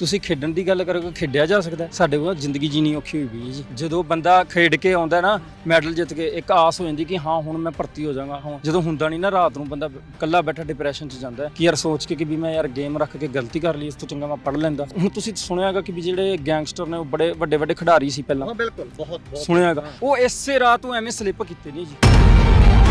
ਤੁਸੀਂ ਖੇਡਣ ਦੀ ਗੱਲ ਕਰੋਗੇ ਖੇਡਿਆ ਜਾ ਸਕਦਾ ਹੈ। ਸਾਡੇ ਕੋਲ ਜ਼ਿੰਦਗੀ ਜੀਣੀ ਔਖੀ ਹੋਈ ਹੈ ਜੀ। ਜਦੋਂ ਬੰਦਾ ਖੇਡ ਕੇ ਆਉਂਦਾ ਨਾ ਮੈਡਲ ਜਿੱਤ ਕੇ ਇੱਕ ਆਸ ਹੋ ਜਾਂਦੀ ਕਿ ਹਾਂ ਹੁਣ ਮੈਂ ਭਰਤੀ ਹੋ ਜਾਵਾਂਗਾ ਹੁਣ ਜਦੋਂ ਹੁੰਦਾ ਨਹੀਂ ਨਾ ਰਾਤ ਨੂੰ ਬੰਦਾ ਇਕੱਲਾ ਬੈਠਾ ਡਿਪਰੈਸ਼ਨ 'ਚ ਜਾਂਦਾ ਹੈ ਕਿ ਯਾਰ ਸੋਚ ਕੇ ਕਿ ਵੀ ਮੈਂ ਯਾਰ ਗੇਮ ਰੱਖ ਕੇ ਗਲਤੀ ਕਰ ਲਈ ਇਸ ਤੋਂ ਚੰਗਾ ਮੈਂ ਪੜ ਲੈਂਦਾ। ਹੁਣ ਤੁਸੀਂ ਸੁਣਿਆਗਾ ਕਿ ਵੀ ਜਿਹੜੇ ਗੈਂਗਸਟਰ ਨੇ ਉਹ ਬੜੇ ਵੱਡੇ ਵੱਡੇ ਖਿਡਾਰੀ ਸੀ ਪਹਿਲਾਂ। ਹਾਂ ਬਿਲਕੁਲ ਬਹੁਤ ਬਹੁਤ। ਸੁਣਿਆਗਾ ਉਹ ਇਸੇ ਰਾਤ ਨੂੰ ਐਵੇਂ ਸਲਿੱਪ ਕੀਤੇ ਨਹੀਂ ਜੀ।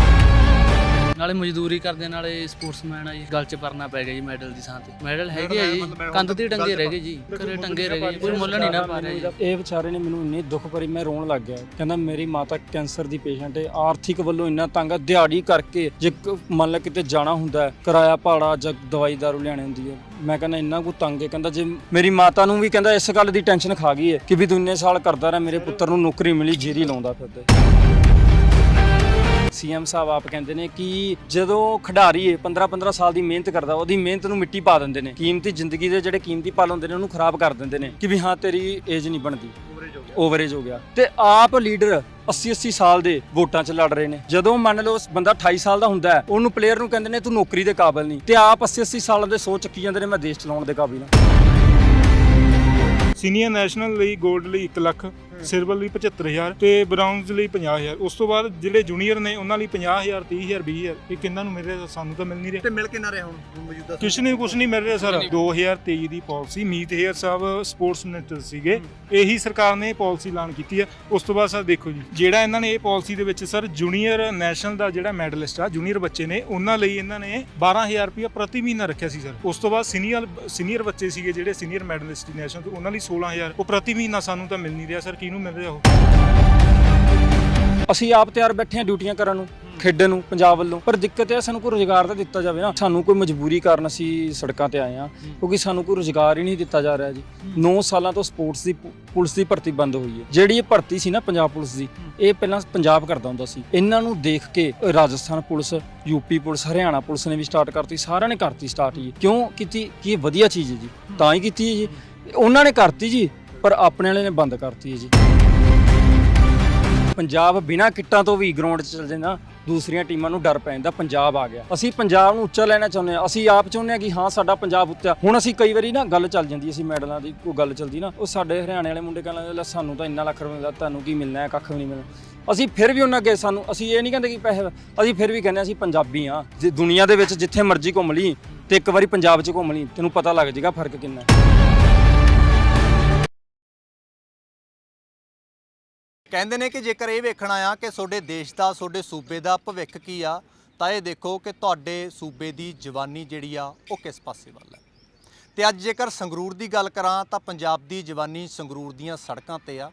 ਨਾਲੇ ਮਜ਼ਦੂਰੀ ਕਰਦੇ ਨਾਲੇ ਸਪੋਰਟਸਮੈਨ ਆ ਜੀ ਗਲ 'ਚ ਪਰਨਾ ਪੈ ਗਿਆ ਜੀ ਮੈਡਲ ਦੀ ਥਾਂ ਤੇ। ਮੈਡਲ ਹੈਗੇ ਆ ਜੀ ਕੰਧ ਤੇ ਟੰਗੇ ਰਹਿ ਗਏ ਜੀ ਘਰੇ ਟੰਗੇ ਰਹਿ ਗਏ ਕੋਈ ਮੁੱਲ ਨਹੀਂ ਨਾ ਪਾ ਰਿਹਾ ਜੀ। ਇਹ ਵਿਚਾਰੇ ਨੇ ਮੈਨੂੰ ਇੰਨੇ ਦੁੱਖ ਭਰੀ ਮੈਂ ਰੋਣ ਲੱਗ ਗਿਆ। ਕਹਿੰਦਾ ਮੇਰੀ ਮਾਤਾ ਕੈਂਸਰ ਦੀ ਪੇਸ਼ੈਂਟ ਹੈ ਆਰਥਿਕ ਵੱਲੋਂ ਇੰਨਾ ਤੰਗ ਆ ਦਿਹਾੜੀ ਕਰਕੇ ਜੇ ਮੰਨ ਲਾ ਕਿਤੇ ਜਾਣਾ ਹੁੰਦਾ ਹੈ ਕਿਰਾਇਆ ਭਾੜਾ ਜਾਂ ਦਵਾਈ ਦਾਰੂ ਲਿਆਣੀ ਹੁੰਦੀ ਹੈ। ਮੈਂ ਕਹਿੰਦਾ ਇੰਨਾ ਕੁ ਤੰਗ ਹੈ। ਕਹਿੰਦਾ ਜੇ ਮੇਰੀ ਮਾਤਾ ਨੂੰ ਵੀ ਕਹਿੰਦਾ ਇਸ ਗੱਲ ਦੀ ਟੈਨਸ਼ਨ ਖਾ ਗਈ ਹੈ ਕਿ ਵੀ ਇੰਨੇ ਸਾਲ ਕਰਦਾ ਰਿਹਾ ਮੇਰੇ ਪੁੱਤਰ ਨੂੰ ਨੌਕਰੀ ਮਿਲੀ ਜੇਰੀ ਲਾਉਂਦਾ ਫਿਰਦਾ ਸੀਐਮ ਸਾਹਿਬ ਆਪ ਕਹਿੰਦੇ ਨੇ ਕਿ ਜਦੋਂ ਖਿਡਾਰੀ ਹੈ 15 15 ਸਾਲ ਦੀ ਮਿਹਨਤ ਕਰਦਾ ਉਹਦੀ ਮਿਹਨਤ ਨੂੰ ਮਿੱਟੀ ਪਾ ਦਿੰਦੇ ਨੇ। ਕੀਮਤੀ ਜ਼ਿੰਦਗੀ ਦੇ ਜਿਹੜੇ ਕੀਮਤੀ ਪਲ ਹੁੰਦੇ ਨੇ ਉਹਨੂੰ ਖਰਾਬ ਕਰ ਦਿੰਦੇ ਨੇ ਕਿ ਵੀ ਹਾਂ ਤੇਰੀ ਏਜ ਨਹੀਂ ਬਣਦੀ। ਓਵਰੇਜ ਹੋ ਗਿਆ। ਤੇ ਆਪ ਲੀਡਰ 80 80 ਸਾਲ ਦੇ ਵੋਟਾਂ 'ਚ ਲੜ ਰਹੇ ਨੇ। ਜਦੋਂ ਮੰਨ ਲਓ ਬੰਦਾ 28 ਸਾਲ ਦਾ ਹੁੰਦਾ ਹੈ ਉਹਨੂੰ ਪਲੇਅਰ ਨੂੰ ਕਹਿੰਦੇ ਨੇ ਤੂੰ ਨੌਕਰੀ ਦੇ ਕਾਬਿਲ ਨਹੀਂ। ਤੇ ਆਪ 80 80 ਸਾਲਾਂ ਦੇ ਸੋਚ ਚੱਕੀ ਜਾਂਦੇ ਨੇ ਮੈਂ ਦੇਸ਼ ਚਲਾਉਣ ਦੇ ਕਾਬਿਲ ਹਾਂ। ਸੀਨੀਅਰ ਨੈਸ਼ਨਲ ਲਈ 골ਡ ਲਈ 1 ਲੱਖ ਸਿਲਵਰ ਲਈ 75000 ਤੇ ਬ੍ਰਾਊਨਜ਼ ਲਈ 50000 ਉਸ ਤੋਂ ਬਾਅਦ ਜਿਹੜੇ ਜੂਨੀਅਰ ਨੇ ਉਹਨਾਂ ਲਈ 50000 30000 20000 ਇਹ ਕਿੰਨਾਂ ਨੂੰ ਮਿਲ ਰਿਹਾ? ਸਾਨੂੰ ਤਾਂ ਮਿਲ ਨਹੀਂ ਰਿਹਾ। ਤੇ ਮਿਲ ਕੇ ਨਾ ਰਿਹਾ ਹੁਣ? ਮੌਜੂਦਾ ਕੁਛ ਨਹੀਂ ਕੁਛ ਨਹੀਂ ਮਿਲ ਰਿਹਾ ਸਰ। 2023 ਦੀ policy Meet Hayer Sahib sports minister ਸੀਗੇ। ਇਹੀ ਸਰਕਾਰ ਨੇ ਪਾਲਿਸੀ ਐਲਾਨ ਕੀਤੀ ਹੈ। ਉਸ ਤੋਂ ਬਾਅਦ ਸਰ ਦੇਖੋ ਜੀ ਜਿਹੜਾ ਇਹਨਾਂ ਨੇ ਇਹ ਪਾਲਿਸੀ ਦੇ ਵਿੱਚ ਸਰ ਜੂਨੀਅਰ ਨੈਸ਼ਨਲ ਦਾ ਜਿਹੜਾ ਮੈਡਲਿਸਟ ਆ ਜੂਨੀਅਰ ਬੱਚੇ ਨੇ ਉਹਨਾਂ ਲਈ ਇਹਨਾਂ ਨੇ 12000 ਰੁਪਇਆ ਪ੍ਰਤੀ ਮਹੀਨਾ ਰੱਖਿਆ ਸੀ ਸਰ। ਉਸ ਤੋਂ ਬਾਅਦ ਸੀਨੀਅਰ ਸੀਨੀਅਰ ਬੱਚੇ ਸੀਗੇ ਜਿਹੜੇ ਸੀਨੀਅਰ ਮੈਡਲਿਸਟ ਨੈਸ਼ਨਲ ਤੇ ਉਹਨਾਂ ਲਈ 16000 ਉਹ ਪ੍ਰਤੀ ਮਹੀਨਾ ਸਾਨੂੰ ਤਾਂ ਮਿਲ ਨਹੀਂ ਰਿਹਾ ਸਰ। ਕਿਹਨੂੰ ਮਿਲ ਰਿਹਾ ਉਹ। ਅਸੀਂ ਆਪ ਤਿਆਰ ਬੈਠੇ ਹਾਂ ਡਿਊਟੀਆਂ ਕਰਨ ਨੂੰ ਖੇਡਣ ਨੂੰ ਪੰਜਾਬ ਵੱਲੋਂ। ਪਰ ਦਿੱਕਤ ਇਹ ਹੈ ਸਾਨੂੰ ਕੋਈ ਰੋਜ਼ਗਾਰ ਤਾਂ ਦਿੱਤਾ ਜਾਵੇ ਨਾ। ਸਾਨੂੰ ਕੋਈ ਮਜਬੂਰੀ ਕਾਰਨ ਅਸੀਂ ਸੜਕਾਂ ਤੇ ਆਏ ਹਾਂ ਕਿਉਂਕਿ ਸਾਨੂੰ ਕੋਈ ਰੋਜ਼ਗਾਰ ਹੀ ਨਹੀਂ ਦਿੱਤਾ ਜਾ ਰਿਹਾ ਜੀ। 9 ਸਾਲਾਂ ਤੋਂ ਸਪੋਰਟਸ ਦੀ ਪੁਲਿਸ ਦੀ ਭਰਤੀ ਬੰਦ ਹੋਈ ਹੈ। ਜਿਹੜੀ ਇਹ ਭਰਤੀ ਸੀ ਨਾ ਪੰਜਾਬ ਪੁਲਿਸ ਦੀ ਇਹ ਪਹਿਲਾਂ ਪੰਜਾਬ ਕਰਦਾ ਹੁੰਦਾ ਸੀ। ਇਹਨਾਂ ਨੂੰ ਦੇਖ ਕੇ Rajasthan police UP police Haryana police ਨੇ ਵੀ ਸਟਾਰਟ ਕਰਤੀ ਸਾਰਿਆਂ ਨੇ ਕਰਤੀ ਸਟਾਰਟ ਜੀ। ਕਿਉਂ? ਕੀਤੀ ਕੀ ਇਹ ਵਧੀਆ ਚੀਜ਼ ਹੈ ਜੀ? ਤਾਂ ਹੀ ਕੀਤੀ ਹੈ ਜੀ। ਉਹਨਾਂ ਨੇ ਕਰਤੀ ਜੀ। ਪਰ ਆਪਣੇ ਵਾਲੇ ਨੇ ਬੰਦ ਕਰਤੀ ਹੈ ਜੀ। ਪੰਜਾਬ ਬਿਨਾਂ ਕਿੱਟਾਂ ਤੋਂ ਵੀ ਗਰਾਊਂਡ 'ਚ ਚੱਲ ਜਾਂਦਾ, ਦੂਸਰੀਆਂ ਟੀਮਾਂ ਨੂੰ ਡਰ ਪੈ ਜਾਂਦਾ, ਪੰਜਾਬ ਆ ਗਿਆ। ਅਸੀਂ ਪੰਜਾਬ ਨੂੰ ਉੱਚਾ ਲੈਣਾ ਚਾਹੁੰਦੇ ਹਾਂ। ਅਸੀਂ ਆਪ ਚਾਹੁੰਦੇ ਹਾਂ ਕਿ ਹਾਂ, ਸਾਡਾ ਪੰਜਾਬ ਉੱਚਾ। ਹੁਣ ਅਸੀਂ ਕਈ ਵਾਰੀ ਨਾ ਗੱਲ ਚੱਲ ਜਾਂਦੀ ਅਸੀਂ ਮੈਡਲਾਂ ਦੀ ਕੋਈ ਗੱਲ ਚੱਲਦੀ ਨਾ, ਉਹ ਸਾਡੇ ਹਰਿਆਣੇ ਵਾਲੇ ਮੁੰਡੇ ਕਹਿੰਦੇ ਲੈ ਸਾਨੂੰ ਤਾਂ ਇੰਨਾ ਲੱਖ ਰੁਪਏ ਮਿਲਦਾ, ਤੁਹਾਨੂੰ ਕੀ ਮਿਲਣਾ ਹੈ ਕੱਖ ਵੀ ਨਹੀਂ ਮਿਲਣਾ। ਅਸੀਂ ਫਿਰ ਵੀ ਉਹਨਾਂ ਅੱਗੇ ਸਾਨੂੰ, ਅਸੀਂ ਇਹ ਨਹੀਂ ਕਹਿੰਦੇ ਕਿ ਪੈਸੇ ਅਸੀਂ ਫਿਰ ਵੀ ਕਹਿੰਦੇ ਹਾਂ, ਅਸੀਂ ਪੰਜਾਬੀ ਹਾਂ। ਜੇ ਦੁਨੀਆ ਦੇ ਵਿੱਚ ਜਿੱਥੇ ਮਰਜ਼ੀ ਘੁੰਮ ਲਈ ਤੇ ਇੱਕ ਵਾਰੀ ਪੰਜਾਬ 'ਚ ਘੁੰਮ ਲਈ, ਤੈਨੂੰ ਪਤਾ ਲੱਗ ਜਾਏਗਾ ਫ਼ਰਕ ਕਿੰਨਾ ਹੈ। ਕਹਿੰਦੇ ਨੇ ਕਿ ਜੇਕਰ ਇਹ ਵੇਖਣਾ ਆ ਕਿ ਤੁਹਾਡੇ ਦੇਸ਼ ਦਾ, ਤੁਹਾਡੇ ਸੂਬੇ ਦਾ ਭਵਿੱਖ ਕੀ ਆ, ਤਾਂ ਇਹ ਦੇਖੋ ਕਿ ਤੁਹਾਡੇ ਸੂਬੇ ਦੀ ਜਵਾਨੀ ਜਿਹੜੀ ਆ, ਉਹ ਕਿਸ ਪਾਸੇ ਵੱਲ ਹੈ। ਤੇ ਅੱਜ ਜੇਕਰ ਸੰਗਰੂਰ ਦੀ ਗੱਲ ਕਰਾਂ, ਤਾਂ ਪੰਜਾਬ ਦੀ ਜਵਾਨੀ ਸੰਗਰੂਰ ਦੀਆਂ ਸੜਕਾਂ ਤੇ ਆ।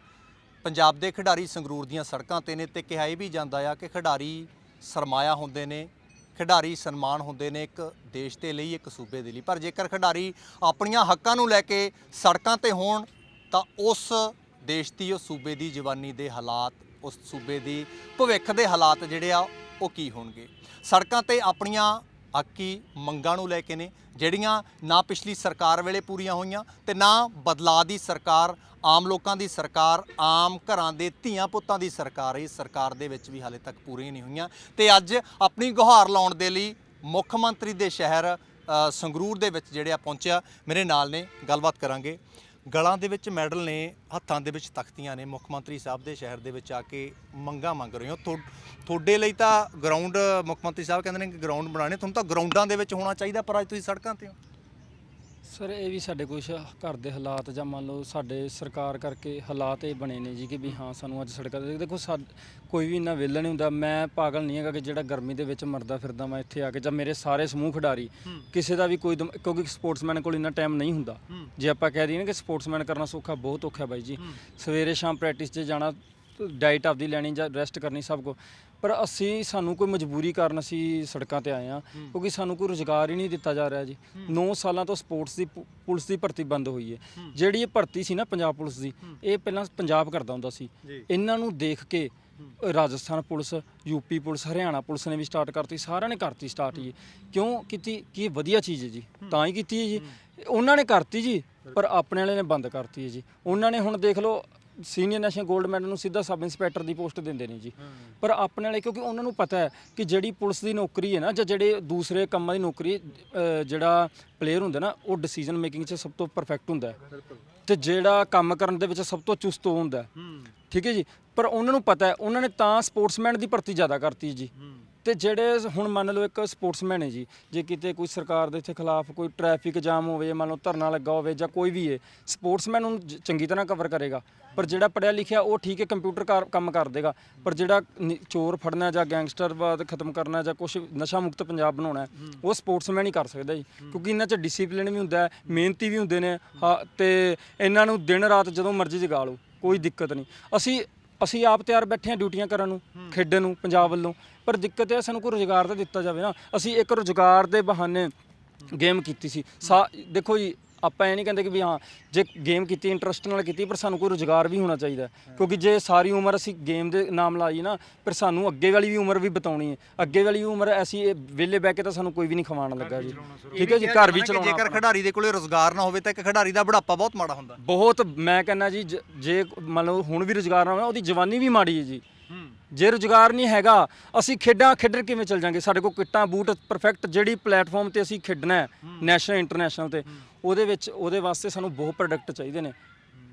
ਪੰਜਾਬ ਦੇ ਖਿਡਾਰੀ ਸੰਗਰੂਰ ਦੀਆਂ ਸੜਕਾਂ ਤੇ ਨੇ ਤੇ ਕਿਹਾ ਇਹ ਵੀ ਜਾਂਦਾ ਆ ਕਿ ਖਿਡਾਰੀ ਸਰਮਾਇਆ ਹੁੰਦੇ ਨੇ, ਖਿਡਾਰੀ ਸਨਮਾਨ ਹੁੰਦੇ ਨੇ ਇੱਕ ਦੇਸ਼ ਦੇ ਲਈ, ਇੱਕ ਸੂਬੇ ਦੇ ਲਈ। ਪਰ ਜੇਕਰ ਖਿਡਾਰੀ ਆਪਣੀਆਂ ਹੱਕਾਂ ਨੂੰ ਲੈ ਕੇ ਸੜਕਾਂ ਤੇ ਹੋਣ, ਤਾਂ ਉਸ ਦੇਸ਼ ਦੀ ਉਸ ਸੂਬੇ ਦੀ ਜਵਾਨੀ ਦੇ ਹਾਲਾਤ, ਉਸ ਸੂਬੇ ਦੀ ਭਵਿੱਖ ਦੇ ਹਾਲਾਤ ਜਿਹੜੇ ਆ, ਉਹ ਕੀ ਹੋਣਗੇ? ਸੜਕਾਂ ਤੇ ਆਪਣੀਆਂ ਹੱਕੀ ਮੰਗਾਂ ਨੂੰ ਲੈ ਕੇ ਨੇ, ਜਿਹੜੀਆਂ ਨਾ ਪਿਛਲੀ ਸਰਕਾਰ ਵੇਲੇ ਪੂਰੀਆਂ ਹੋਈਆਂ ਤੇ ਨਾ ਬਦਲਾਅ ਦੀ ਸਰਕਾਰ, ਆਮ ਲੋਕਾਂ ਦੀ ਸਰਕਾਰ, ਆਮ ਘਰਾਂ ਦੇ ਧੀਆਂ ਪੁੱਤਾਂ ਦੀ ਸਰਕਾਰ ਇਸ ਸਰਕਾਰ ਦੇ ਵਿੱਚ ਵੀ ਹਾਲੇ ਤੱਕ ਪੂਰੀਆਂ ਨਹੀਂ ਹੋਈਆਂ। ਤੇ ਅੱਜ ਆਪਣੀ ਗੁਹਾਰ ਲਾਉਣ ਦੇ ਲਈ ਮੁੱਖ ਮੰਤਰੀ ਦੇ ਸ਼ਹਿਰ ਸੰਗਰੂਰ ਦੇ ਵਿੱਚ ਜਿਹੜੇ ਆ ਪਹੁੰਚਿਆ, ਮੇਰੇ ਨਾਲ ਨੇ, ਗੱਲਬਾਤ ਕਰਾਂਗੇ। ਗਲਾਂ ਦੇ ਵਿੱਚ ਮੈਡਲ ਨੇ, ਹੱਥਾਂ ਦੇ ਵਿੱਚ ਤਖਤੀਆਂ ਨੇ, ਮੁੱਖ ਮੰਤਰੀ ਸਾਹਿਬ ਦੇ ਸ਼ਹਿਰ ਦੇ ਵਿੱਚ ਆ ਕੇ ਮੰਗਾਂ ਮੰਗ ਰਹੇ ਹੋ। ਤੁਹਾ- ਤੁਹਾਡੇ ਲਈ ਤਾਂ ਗਰਾਊਂਡ ਮੁੱਖ ਮੰਤਰੀ ਸਾਹਿਬ ਕਹਿੰਦੇ ਨੇ ਕਿ ਗਰਾਊਂਡ ਬਣਾਣੇ ਤੁਹਾਨੂੰ ਤਾਂ ਗਰਾਊਂਡਾਂ ਦੇ ਵਿੱਚ ਹੋਣਾ ਚਾਹੀਦਾ ਪਰ ਅੱਜ ਤੁਸੀਂ ਸੜਕਾਂ ਤੇ ਹੋ। ਸਰ ਇਹ ਵੀ ਸਾਡੇ ਕੁਝ ਘਰ ਦੇ ਹਾਲਾਤ ਜਾਂ ਮੰਨ ਲਓ ਸਾਡੇ ਸਰਕਾਰ ਕਰਕੇ ਹਾਲਾਤ ਇਹ ਬਣੇ ਨੇ ਜੀ ਕਿ ਵੀ ਹਾਂ ਸਾਨੂੰ ਅੱਜ ਸੜਕਾਂ ਤੇ ਦੇਖੋ ਸਾ ਕੋਈ ਵੀ ਇੰਨਾ ਵਿਹਲਾ ਨਹੀਂ ਹੁੰਦਾ। ਮੈਂ ਪਾਗਲ ਨਹੀਂ ਹੈਗਾ ਕਿ ਜਿਹੜਾ ਗਰਮੀ ਦੇ ਵਿੱਚ ਮਰਦਾ ਫਿਰਦਾ ਮੈਂ ਇੱਥੇ ਆ ਕੇ ਜਾਂ ਮੇਰੇ ਸਾਰੇ ਸਮੂਹ ਖਿਡਾਰੀ ਕਿਸੇ ਦਾ ਵੀ ਕੋਈ ਦਮ- ਕਿਉਂਕਿ ਸਪੋਰਟਸਮੈਨ ਕੋਲ ਇੰਨਾ ਟਾਈਮ ਨਹੀਂ ਹੁੰਦਾ। ਜੇ ਆਪਾਂ ਕਹਿ ਦਈਏ ਨਾ ਕਿ ਸਪੋਰਟਸਮੈਨ ਕਰਨਾ ਸੌਖਾ ਬਹੁਤ ਔਖਾ ਬਾਈ ਜੀ। ਸਵੇਰੇ ਸ਼ਾਮ ਪ੍ਰੈਕਟਿਸ 'ਚ ਜਾਣਾ ਡਾਈਟ ਆਪਦੀ ਲੈਣੀ ਜਾਂ ਰੈਸਟ ਕਰਨੀ ਸਭ ਕੋ। ਪਰ ਅਸੀਂ ਸਾਨੂੰ ਕੋਈ ਮਜਬੂਰੀ ਕਾਰਨ ਅਸੀਂ ਸੜਕਾਂ ਤੇ ਆਏ ਆ ਕਿਉਂਕਿ ਸਾਨੂੰ ਕੋਈ ਰੋਜ਼ਗਾਰ ਹੀ ਨਹੀਂ ਦਿੱਤਾ ਜਾ ਰਿਹਾ ਜੀ। 9 ਸਾਲਾਂ ਤੋਂ ਸਪੋਰਟਸ ਦੀ ਪੁ- ਪੁਲਿਸ ਦੀ ਭਰਤੀ ਬੰਦ ਹੋਈ ਹੈ। ਜਿਹੜੀ ਇਹ ਭਰਤੀ ਸੀ ਨਾ ਪੰਜਾਬ ਪੁਲਿਸ ਦੀ ਇਹ ਪਹਿਲਾਂ ਪੰਜਾਬ ਕਰਦਾ ਹੁੰਦਾ ਸੀ। ਇਹਨਾਂ ਨੂੰ ਦੇਖ ਕੇ Rajasthan police UP police Haryana police ਨੇ ਵੀ ਸਟਾਰਟ ਕਰਤੀ ਸਾਰਿਆਂ ਨੇ ਕਰਤੀ ਸਟਾਰਟ ਜੀ। ਕਿਉਂ ਕੀਤੀ? ਕੀ ਇਹ ਵਧੀਆ ਚੀਜ਼ ਹੈ ਜੀ। ਤਾਂ ਹੀ ਕੀਤੀ ਹੈ ਜੀ। ਉਹਨਾਂ ਨੇ ਕਰਤੀ ਜੀ ਪਰ ਆਪਣੇ ਵਾਲੇ ਨੇ ਬੰਦ ਕਰਤੀ ਹੈ ਜੀ। ਉਹਨਾਂ ਨੇ ਹੁਣ ਦੇਖ ਲਓ ਸੀਨੀਅਰ ਨੈਸ਼ਨਲ 골ਡ ਮੈਡਲ ਨੂੰ ਸਿੱਧਾ ਸਬ ਇੰਸਪੈਕਟਰ ਦੀ ਪੋਸਟ ਦਿੰਦੇ ਨੇ ਜੀ। ਪਰ ਆਪਣੇ ਵਾਲੇ ਕਿਉਂਕਿ ਉਹਨਾਂ ਨੂੰ ਪਤਾ ਹੈ ਕਿ ਜਿਹੜੀ ਪੁਲਿਸ ਦੀ ਨੌਕਰੀ ਹੈ ਨਾ ਜਾਂ ਜਿਹੜੇ ਦੂਸਰੇ ਕੰਮਾਂ ਦੀ ਨੌਕਰੀ ਅ, ਜਿਹੜਾ ਪਲੇਅਰ ਹੁੰਦਾ ਨਾ ਉਹ ਡਿਸੀਜਨ ਮੇਕਿੰਗ 'ਚ ਸਭ ਤੋਂ ਪਰਫੈਕਟ ਹੁੰਦਾ ਹੈ। ਤੇ ਜਿਹੜਾ ਕੰਮ ਕਰਨ ਦੇ ਵਿੱਚ ਸਭ ਤੋਂ ਚੁਸਤ ਉਹ ਹੁੰਦਾ ਹੈ। ਠੀਕ ਹੈ ਜੀ? ਪਰ ਉਹਨਾਂ ਨੂੰ ਪਤਾ ਹੈ ਉਹਨਾਂ ਨੇ ਤਾਂ ਸਪੋਰਟਸਮੈਨ ਦੀ ਭਰਤੀ ਜ਼ਿਆਦਾ ਕਰਤੀ ਜੀ। ਤੇ ਜਿਹੜੇ ਹੁਣ ਮੰਨ ਲਓ ਇੱਕ ਸਪੋਰਟਸਮੈਨ ਹੈ ਜੀ ਜੇ ਕਿਤੇ ਕੋਈ ਸਰਕਾਰ ਦੇ ਇੱਥੇ ਖਿਲਾਫ ਕੋਈ ਟ੍ਰੈਫਿਕ ਜਾਮ ਹੋਵੇ ਮੰਨ ਲਓ ਧਰਨਾ ਲੱਗਾ ਹੋਵੇ ਜਾਂ ਕੋਈ ਵੀ ਹੈ ਸਪੋਰਟਸਮੈਨ ਉਹਨੂੰ ਜ- ਚੰਗੀ ਤਰ੍ਹਾਂ ਕਵਰ ਕਰੇਗਾ। ਪਰ ਜਿਹੜਾ ਪੜਿਆ ਲਿਖਿਆ ਉਹ ਠੀਕ ਹੈ ਕੰਪਿਊਟਰ ਕਾਰ- ਕੰਮ ਕਰ ਦੇਗਾ। ਪਰ ਜਿਹੜਾ ਨੀ- ਚੋਰ ਫੜਨਾ ਜਾਂ ਗੈਂਗਸਟਰਵਾਦ ਖਤਮ ਕਰਨਾ ਜਾਂ ਕੁਝ ਨਸ਼ਾ ਮੁਕਤ ਪੰਜਾਬ ਬਣਾਉਣਾ ਹੈ, ਉਹ ਸਪੋਰਟਸਮੈਨ ਹੀ ਕਰ ਸਕਦਾ ਜੀ। ਕਿਉਂਕਿ ਇਹਨਾਂ 'ਚ ਡਿਸਪਲਿਨ ਵੀ ਹੁੰਦਾ ਹੈ ਮਿਹਨਤੀ ਵੀ ਹੁੰਦੇ ਨੇ ਹਾਂ, ਤੇ ਇਹਨਾਂ ਨੂੰ ਦਿਨ ਰਾਤ ਜਦੋਂ ਮਰਜ਼ੀ ਜਗਾ ਲਓ ਕੋਈ ਦਿੱਕਤ ਨਹੀਂ। ਅਸੀਂ ਅਸੀਂ ਆਪ ਤਿਆਰ ਬੈਠੇ ਹਾਂ ਡਿਊਟੀਆਂ ਕਰਨ ਨੂੰ ਖੇਡਣ ਨੂੰ ਪੰਜਾਬ ਵੱਲੋਂ। ਪਰ ਦਿੱਕਤ ਇਹ ਹੈ ਸਾਨੂੰ ਕੋਈ ਰੋਜ਼ਗਾਰ ਤਾਂ ਦਿੱਤਾ ਜਾਵੇ ਨਾ। ਅਸੀਂ ਇੱਕ ਰੋਜ਼ਗਾਰ ਦੇ ਬਹਾਨੇ ਗੇਮ ਕੀਤੀ ਸੀ। ਸਾ ਦੇਖੋ ਜੀ ਆਪਾਂ ਇਹ ਨਹੀਂ ਕਹਿੰਦੇ ਕਿ ਵੀ ਹਾਂ ਜੇ ਗੇਮ ਕੀਤੀ ਇੰਟਰਸਟ ਨਾਲ ਕੀਤੀ ਪਰ ਸਾਨੂੰ ਕੋਈ ਰੋਜ਼ਗਾਰ ਵੀ ਹੋਣਾ ਚਾਹੀਦਾ। ਕਿਉਂਕਿ ਜੇ ਸਾਰੀ ਉਮਰ ਅਸੀਂ ਗੇਮ ਦੇ ਨਾਮ ਲਾਈ ਨਾ ਫਿਰ ਸਾਨੂੰ ਅੱਗੇ ਵਾਲੀ ਵੀ ਉਮਰ ਵੀ ਬਤਾਉਣੀ ਹੈ। ਅੱਗੇ ਵਾਲੀ ਉਮਰ ਐਸੀ ਇਹ ਵਿਹਲੇ ਬਹਿ ਕੇ ਤਾਂ ਸਾਨੂੰ ਕੋਈ ਵੀ ਨਹੀਂ ਖਵਾਉਣ ਲੱਗਾ ਜੀ। ਠੀਕ ਹੈ ਜੀ ਘਰ ਵੀ ਚਲਾਉਣਾ ਜੇਕਰ ਖਿਡਾਰੀ ਦੇ ਕੋਲੇ ਰੋਜ਼ਗਾਰ ਨਾ ਹੋਵੇ ਤਾਂ ਇੱਕ ਖਿਡਾਰੀ ਦਾ ਬੁਢਾਪਾ ਬਹੁਤ ਮਾੜਾ ਹੁੰਦਾ। ਬਹੁਤ ਮੈਂ ਕਹਿੰਦਾ ਜੀ ਜ- ਜੇ ਮੰਨ ਲਓ ਹੁਣ ਵੀ ਰੁਜ਼ਗਾਰ ਨਾ ਹੋਵੇ ਉਹਦੀ ਜਵਾਨੀ ਵੀ ਮਾੜੀ ਹੈ ਜੀ। ਜੇ ਰੁਜ਼ਗਾਰ ਨਹੀਂ ਹੈਗਾ ਅਸੀਂ ਖੇਡਾਂ ਖੇਡਣ ਕਿਵੇਂ ਚੱਲ ਜਾਾਂਗੇ? ਸਾਡੇ ਕੋਲ ਕਿੱਟਾਂ ਬੂਟ ਪਰਫੈਕਟ ਜਿਹੜੀ ਪਲੇਟਫਾਰਮ ਤੇ ਅਸੀਂ ਖੇਡਣਾ ਹੈ ਨੈਸ਼ਨਲ ਇੰਟਰਨੈਸ਼ਨਲ ਤੇ ਉਹਦੇ ਵਿੱਚ ਉਹਦੇ ਵਾਸਤੇ ਸਾਨੂੰ ਬਹੁਤ ਪ੍ਰੋਡਕਟ ਚਾਹੀਦੇ ਨੇ।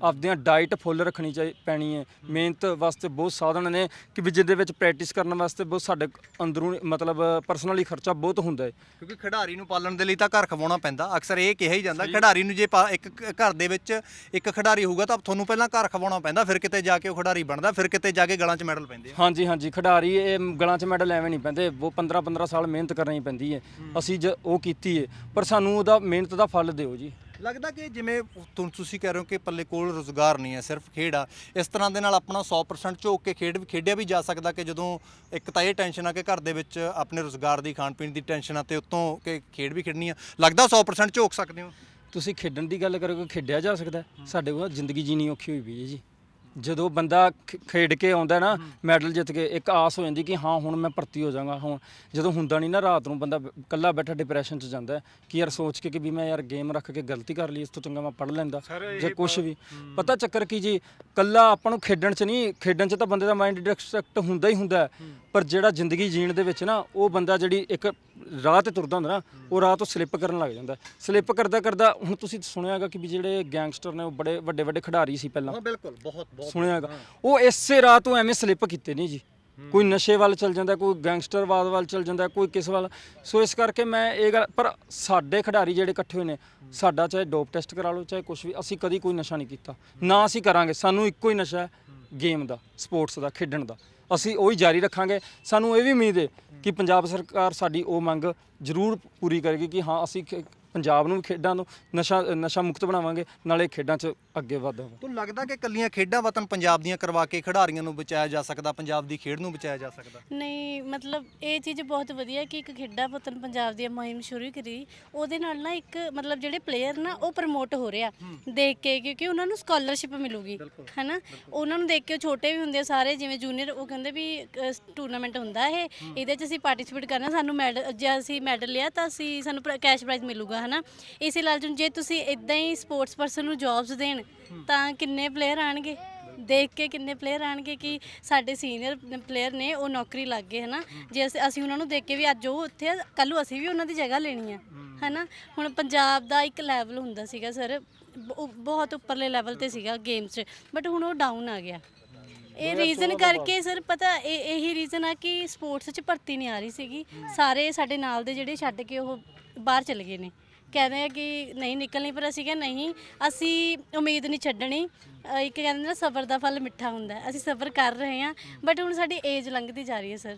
ਆਪਦੀਆਂ ਡਾਈਟ ਫੁੱਲ ਰੱਖਣੀ ਚਾਹੀ ਪੈਣੀ ਹੈ ਮਿਹਨਤ ਵਾਸਤੇ ਬਹੁਤ ਸਾਧਨ ਨੇ ਕਿ ਵੀ ਜਿਹਦੇ ਵਿੱਚ ਪ੍ਰੈਕਟਿਸ ਕਰਨ ਵਾਸਤੇ ਬਹੁਤ ਸਾਡੇ ਅੰਦਰੋਂ ਮਤਲਬ ਪਰਸਨਲੀ ਖਰਚਾ ਬਹੁਤ ਹੁੰਦਾ ਹੈ ਕਿਉਂਕਿ ਖਿਡਾਰੀ ਨੂੰ ਪਾਲਣ ਦੇ ਲਈ ਤਾਂ ਘਰ ਖਵਾਉਣਾ ਪੈਂਦਾ। ਅਕਸਰ ਇਹ ਕਿਹਾ ਹੀ ਜਾਂਦਾ ਖਿਡਾਰੀ ਨੂੰ ਜੇ ਪਾ- ਇੱਕ ਕ- ਘਰ ਦੇ ਵਿੱਚ ਇੱਕ ਖਿਡਾਰੀ ਹੋਊਗਾ ਤਾਂ ਤੁਹਾਨੂੰ ਪਹਿਲਾਂ ਘਰ ਖਵਾਉਣਾ ਪੈਂਦਾ ਫਿਰ ਕਿਤੇ ਜਾ ਕੇ ਉਹ ਖਿਡਾਰੀ ਬਣਦਾ ਫਿਰ ਕਿਤੇ ਜਾ ਕੇ ਗਲਾਂ 'ਚ ਮੈਡਲ ਪੈਂਦੇ ਆ। ਹਾਂਜੀ ਹਾਂਜੀ। ਖਿਡਾਰੀ ਇਹ ਗਲਾਂ 'ਚ ਮੈਡਲ ਐਵੇਂ ਨਹੀਂ ਪੈਂਦੇ ਉਹ 15 15 ਸਾਲ ਮਿਹਨਤ ਕਰਨੀ ਪੈਂਦੀ ਹੈ। ਅਸੀਂ ਜ ਉਹ ਕੀਤੀ ਹੈ ਪਰ ਸਾਨੂੰ ਉਹਦਾ ਮਿਹਨਤ ਦਾ ਫਲ ਦਿਓ ਜੀ। ਲੱਗਦਾ ਕਿ ਜਿਵੇਂ ਤੁ- ਤੁਸੀਂ ਕਹਿ ਰਹੇ ਹੋ ਕਿ ਪੱਲੇ ਕੋਲ ਰੋਜ਼ਗਾਰ ਨਹੀਂ ਹੈ, ਸਿਰਫ ਖੇਡ ਆ। ਇਸ ਤਰ੍ਹਾਂ ਦੇ ਨਾਲ ਆਪਣਾ 100% ਝੋਕ ਕੇ ਖੇਡ ਵੀ ਖੇਡਿਆ ਵੀ ਜਾ ਸਕਦਾ ਕਿ ਜਦੋਂ ਇੱਕ ਤਾਂ ਇਹ ਟੈਨਸ਼ਨ ਆ ਕਿ ਘਰ ਦੇ ਵਿੱਚ ਆਪਣੇ ਰੋਜ਼ਗਾਰ ਦੀ, ਖਾਣ ਪੀਣ ਦੀ ਟੈਨਸ਼ਨ ਆ ਤੇ ਉੱਤੋਂ ਕਿ ਖੇਡ ਵੀ ਖੇਡਣੀ ਆ। ਲੱਗਦਾ 100% ਝੋਕ ਸਕਦੇ ਹੋ? ਤੁਸੀਂ ਖੇਡਣ ਦੀ ਗੱਲ ਕਰੋਗੇ, ਖੇਡਿਆ ਜਾ ਸਕਦਾ। ਹੈ। ਸਾਡੇ ਕੋਲ ਜ਼ਿੰਦਗੀ ਜੀਣੀ ਔਖੀ ਹੋਈ ਪਈ ਹੈ ਜੀ। ਜਦੋਂ ਬੰਦਾ ਖ- ਖੇਡ ਕੇ ਆਉਂਦਾ ਨਾ ਮੈਡਲ ਜਿੱਤ ਕੇ ਇੱਕ ਆਸ ਹੋ ਜਾਂਦੀ ਕਿ ਹਾਂ ਹੁਣ ਮੈਂ ਭਰਤੀ ਹੋ ਜਾਵਾਂਗਾ ਹੁਣ ਜਦੋਂ ਹੁੰਦਾ ਨਹੀਂ ਨਾ ਰਾਤ ਨੂੰ ਬੰਦਾ ਇਕੱਲਾ ਬੈਠਾ ਡਿਪਰੈਸ਼ਨ 'ਚ ਜਾਂਦਾ ਹੈ ਕਿ ਯਾਰ ਸੋਚ ਕੇ ਕਿ ਵੀ ਮੈਂ ਯਾਰ ਗੇਮ ਰੱਖ ਕੇ ਗਲਤੀ ਕਰ ਲਈ ਇਸ ਤੋਂ ਚੰਗਾ ਮੈਂ ਪੜ ਲੈਂਦਾ ਜਾਂ ਕੁਝ ਵੀ। ਪਤਾ ਚੱਕਰ ਕੀ ਜੀ ਕੱਲਾ ਆਪਾਂ ਨੂੰ ਖੇਡਣ 'ਚ ਨਹੀਂ ਖੇਡਣ 'ਚ ਤਾਂ ਬੰਦੇ ਦਾ ਮਾਈਂਡ ਡਿਸਟਰੈਕਟ ਹੁੰਦਾ ਹੀ ਹੁੰਦਾ ਹੈ। ਪਰ ਜਿਹੜਾ ਜ਼ਿੰਦਗੀ ਜੀਣ ਦੇ ਵਿੱਚ ਨਾ ਉਹ ਬੰਦਾ ਜਿਹੜੀ ਇੱਕ ਰਾਹ ਤੇ ਤੁਰਦਾ ਹੁੰਦਾ ਨਾ ਉਹ ਰਾਹ ਤੋਂ ਸਲਿੱਪ ਕਰਨ ਲੱਗ ਜਾਂਦਾ। ਸਲਿੱਪ ਕਰਦਾ ਕਰਦਾ ਹੁਣ ਤੁਸੀਂ ਸੁਣਿਆਗਾ ਕਿ ਵੀ ਜਿਹੜੇ ਗੈਂਗਸਟਰ ਨੇ ਉਹ ਬੜੇ ਵੱਡੇ ਵੱਡੇ ਖਿਡਾਰੀ ਸੀ ਪਹਿਲਾਂ। ਹਾਂ ਬਿਲਕੁਲ ਬਹੁਤ ਬਹੁਤ। ਸੁਣਿਆਗਾ ਉਹ ਇਸੇ ਰਾਹ ਤੋਂ ਐਵੇਂ ਸਲਿੱਪ ਕੀਤੇ ਨਹੀਂ ਜੀ। ਕੋਈ ਨਸ਼ੇ ਵੱਲ ਚਲ ਜਾਂਦਾ ਕੋਈ ਗੈਂਗਸਟਰਵਾਦ ਵੱਲ ਚਲ ਜਾਂਦਾ ਕੋਈ ਕਿਸ ਵੱਲ। ਸੋ ਇਸ ਕਰਕੇ ਮੈਂ ਇਹ ਗੱਲ ਪਰ ਸਾਡੇ ਖਿਡਾਰੀ ਜਿਹੜੇ ਇਕੱਠੇ ਹੋਏ ਨੇ ਸਾਡਾ ਚਾਹੇ ਡੋਪ ਟੈਸਟ ਕਰਾ ਲਓ ਚਾਹੇ ਕੁਝ ਵੀ ਅਸੀਂ ਕਦੀ ਕੋਈ ਨਸ਼ਾ ਨਹੀਂ ਕੀਤਾ। ਨਾ ਅਸੀਂ ਕਰਾਂਗੇ ਸਾਨੂੰ ਇੱਕੋ ਹੀ ਨਸ਼ਾ ਹੈ ਗੇਮ ਦਾ ਸਪੋਰਟਸ ਦਾ ਖੇਡਣ ਦਾ। ਅਸੀਂ ਉਹੀ ਜਾਰੀ ਰੱਖਾਂਗੇ। ਸਾਨੂੰ ਇਹ ਵੀ ਉਮੀਦ ਹੈ ਕਿ ਪੰਜਾਬ ਸਰਕਾਰ ਸਾਡੀ ਉਹ ਮੰਗ ਜ਼ਰੂਰ ਪੂਰੀ ਕਰੇਗੀ ਕਿ ਹਾਂ, ਅਸੀਂ ਪੰਜਾਬ ਨੂੰ ਵੀ ਖੇਡਾਂ ਤੋਂ ਨਸ਼ਾ ਨਸ਼ਾ ਮੁਕਤ ਬਣਾਵਾਂਗੇ ਨਾਲੇ ਖੇਡਾਂ 'ਚ ਅੱਗੇ ਵਧਾਂਗੇ। ਤੁਹਾਨੂੰ ਲੱਗਦਾ ਕਿ ਕੱਲੀਆਂ ਖੇਡਾਂ ਵਤਨ ਪੰਜਾਬ ਦੀਆਂ ਕਰਵਾ ਕੇ ਖਿਡਾਰੀਆਂ ਨੂੰ ਬਚਾਇਆ ਜਾ ਸਕਦਾ ਪੰਜਾਬ ਦੀ ਖੇਡ ਨੂੰ ਬਚਾਇਆ ਜਾ ਸਕਦਾ? ਨਹੀਂ ਮਤਲਬ ਇਹ ਚੀਜ਼ ਬਹੁਤ ਵਧੀਆ ਕਿ ਇੱਕ ਖੇਡਾਂ ਪਤਨ ਪੰਜਾਬ ਦੀ ਮੁਹਿੰਮ ਸ਼ੁਰੂ ਕਰੀ ਉਹਦੇ ਨਾਲ ਨਾ ਇੱਕ ਮਤਲਬ ਜਿਹੜੇ ਪਲੇਅਰ ਨਾ ਉਹ ਪ੍ਰਮੋਟ ਹੋ ਰਿਹਾ ਦੇਖ ਕੇ ਕਿਉਂਕਿ ਉਹਨਾਂ ਨੂੰ ਸਕਾਲਰਸ਼ਿਪ ਮਿਲੂਗੀ ਹੈਨਾ? ਉਹਨਾਂ ਨੂੰ ਦੇਖ ਕੇ ਛੋਟੇ ਵੀ ਹੁੰਦੇ ਸਾਰੇ ਜਿਵੇਂ ਜੂਨੀਅਰ ਉਹ ਕਹਿੰਦੇ ਵੀ ਟੂਰਨਾਮੈਂਟ ਹੁੰਦਾ ਇਹ ਇਹਦੇ 'ਚ ਅਸੀਂ ਪਾਰਟਿਸਿਪੇਟ ਕਰਨਾ ਸਾਨੂੰ ਮੈਡਲ ਜੇ ਅਸੀਂ ਮੈਡਲ ਲਿਆ ਤਾਂ ਅਸੀਂ ਸਾਨੂੰ ਕੈਸ਼ ਪ੍ਰਾਈਜ਼ ਮਿਲੂਗਾ ਹੈਨਾ? ਇਸੇ ਲਾਲ ਨੂੰ ਜੇ ਤੁਸੀਂ ਇਦਾਂ ਹੀ ਸਪੋਰਟਸ ਪਰਸਨ ਨੂੰ ਜੌਬਸ ਦੇਣ ਤਾਂ ਕਿੰਨੇ ਪਲੇਅਰ ਆਣਗੇ? ਦੇਖ ਕੇ ਕਿੰਨੇ ਪਲੇਅਰ ਆਣਗੇ ਕਿ ਸਾਡੇ ਸੀਨੀਅਰ ਪਲੇਅਰ ਨੇ ਉਹ ਨੌਕਰੀ ਲੱਗ ਗਏ ਹਨਾ? ਜੇ ਅਸੀਂ ਅਸੀਂ ਉਹਨਾਂ ਨੂੰ ਦੇਖ ਕੇ ਵੀ ਅੱਜ ਉਹ ਉੱਥੇ ਆ ਕੱਲ ਨੂੰ ਅਸੀਂ ਵੀ ਉਹਨਾਂ ਦੀ ਜਗ੍ਹਾ ਲੈਣੀ ਆ ਹਨਾ? ਹੁਣ ਪੰਜਾਬ ਦਾ ਇੱਕ ਲੈਵਲ ਹੁੰਦਾ ਸੀਗਾ ਸਰ ਬਹੁਤ ਉੱਪਰਲੇ ਲੈਵਲ ਤੇ ਸੀਗਾ ਗੇਮਸ 'ਚ ਬਟ ਹੁਣ ਉਹ ਡਾਊਨ ਆ ਗਿਆ। ਇਹ ਰੀਜ਼ਨ ਕਰਕੇ ਸਰ ਪਤਾ ਇਹ ਇਹੀ ਰੀਜ਼ਨ ਆ ਕਿ ਸਪੋਰਟਸ 'ਚ ਭਰਤੀ ਨਹੀਂ ਆ ਰਹੀ ਸੀਗੀ। ਸਾਰੇ ਸਾਡੇ ਨਾਲ ਦੇ ਜਿਹੜੇ ਛੱਡ ਕੇ ਉਹ ਬਾਹਰ ਚਲੇ ਗਏ ਨੇ। ਕਹਿੰਦੇ ਆ ਕਿ ਨਹੀਂ ਨਿਕਲਣੀ, ਪਰ ਅਸੀਂ ਕਿਹਾ ਨਹੀਂ, ਅਸੀਂ ਉਮੀਦ ਨਹੀਂ ਛੱਡਣੀ ਅਹ ਇੱਕ ਕਹਿੰਦੇ ਨਾ ਸਬਰ ਦਾ ਫਲ ਮਿੱਠਾ ਹੁੰਦਾ ਹੈ। ਅਸੀਂ ਸਬਰ ਕਰ ਰਹੇ ਹਾਂ ਬਟ ਹੁਣ ਸਾਡੀ ਏਜ ਲੰਘਦੀ ਜਾ ਰਹੀ ਹੈ ਸਰ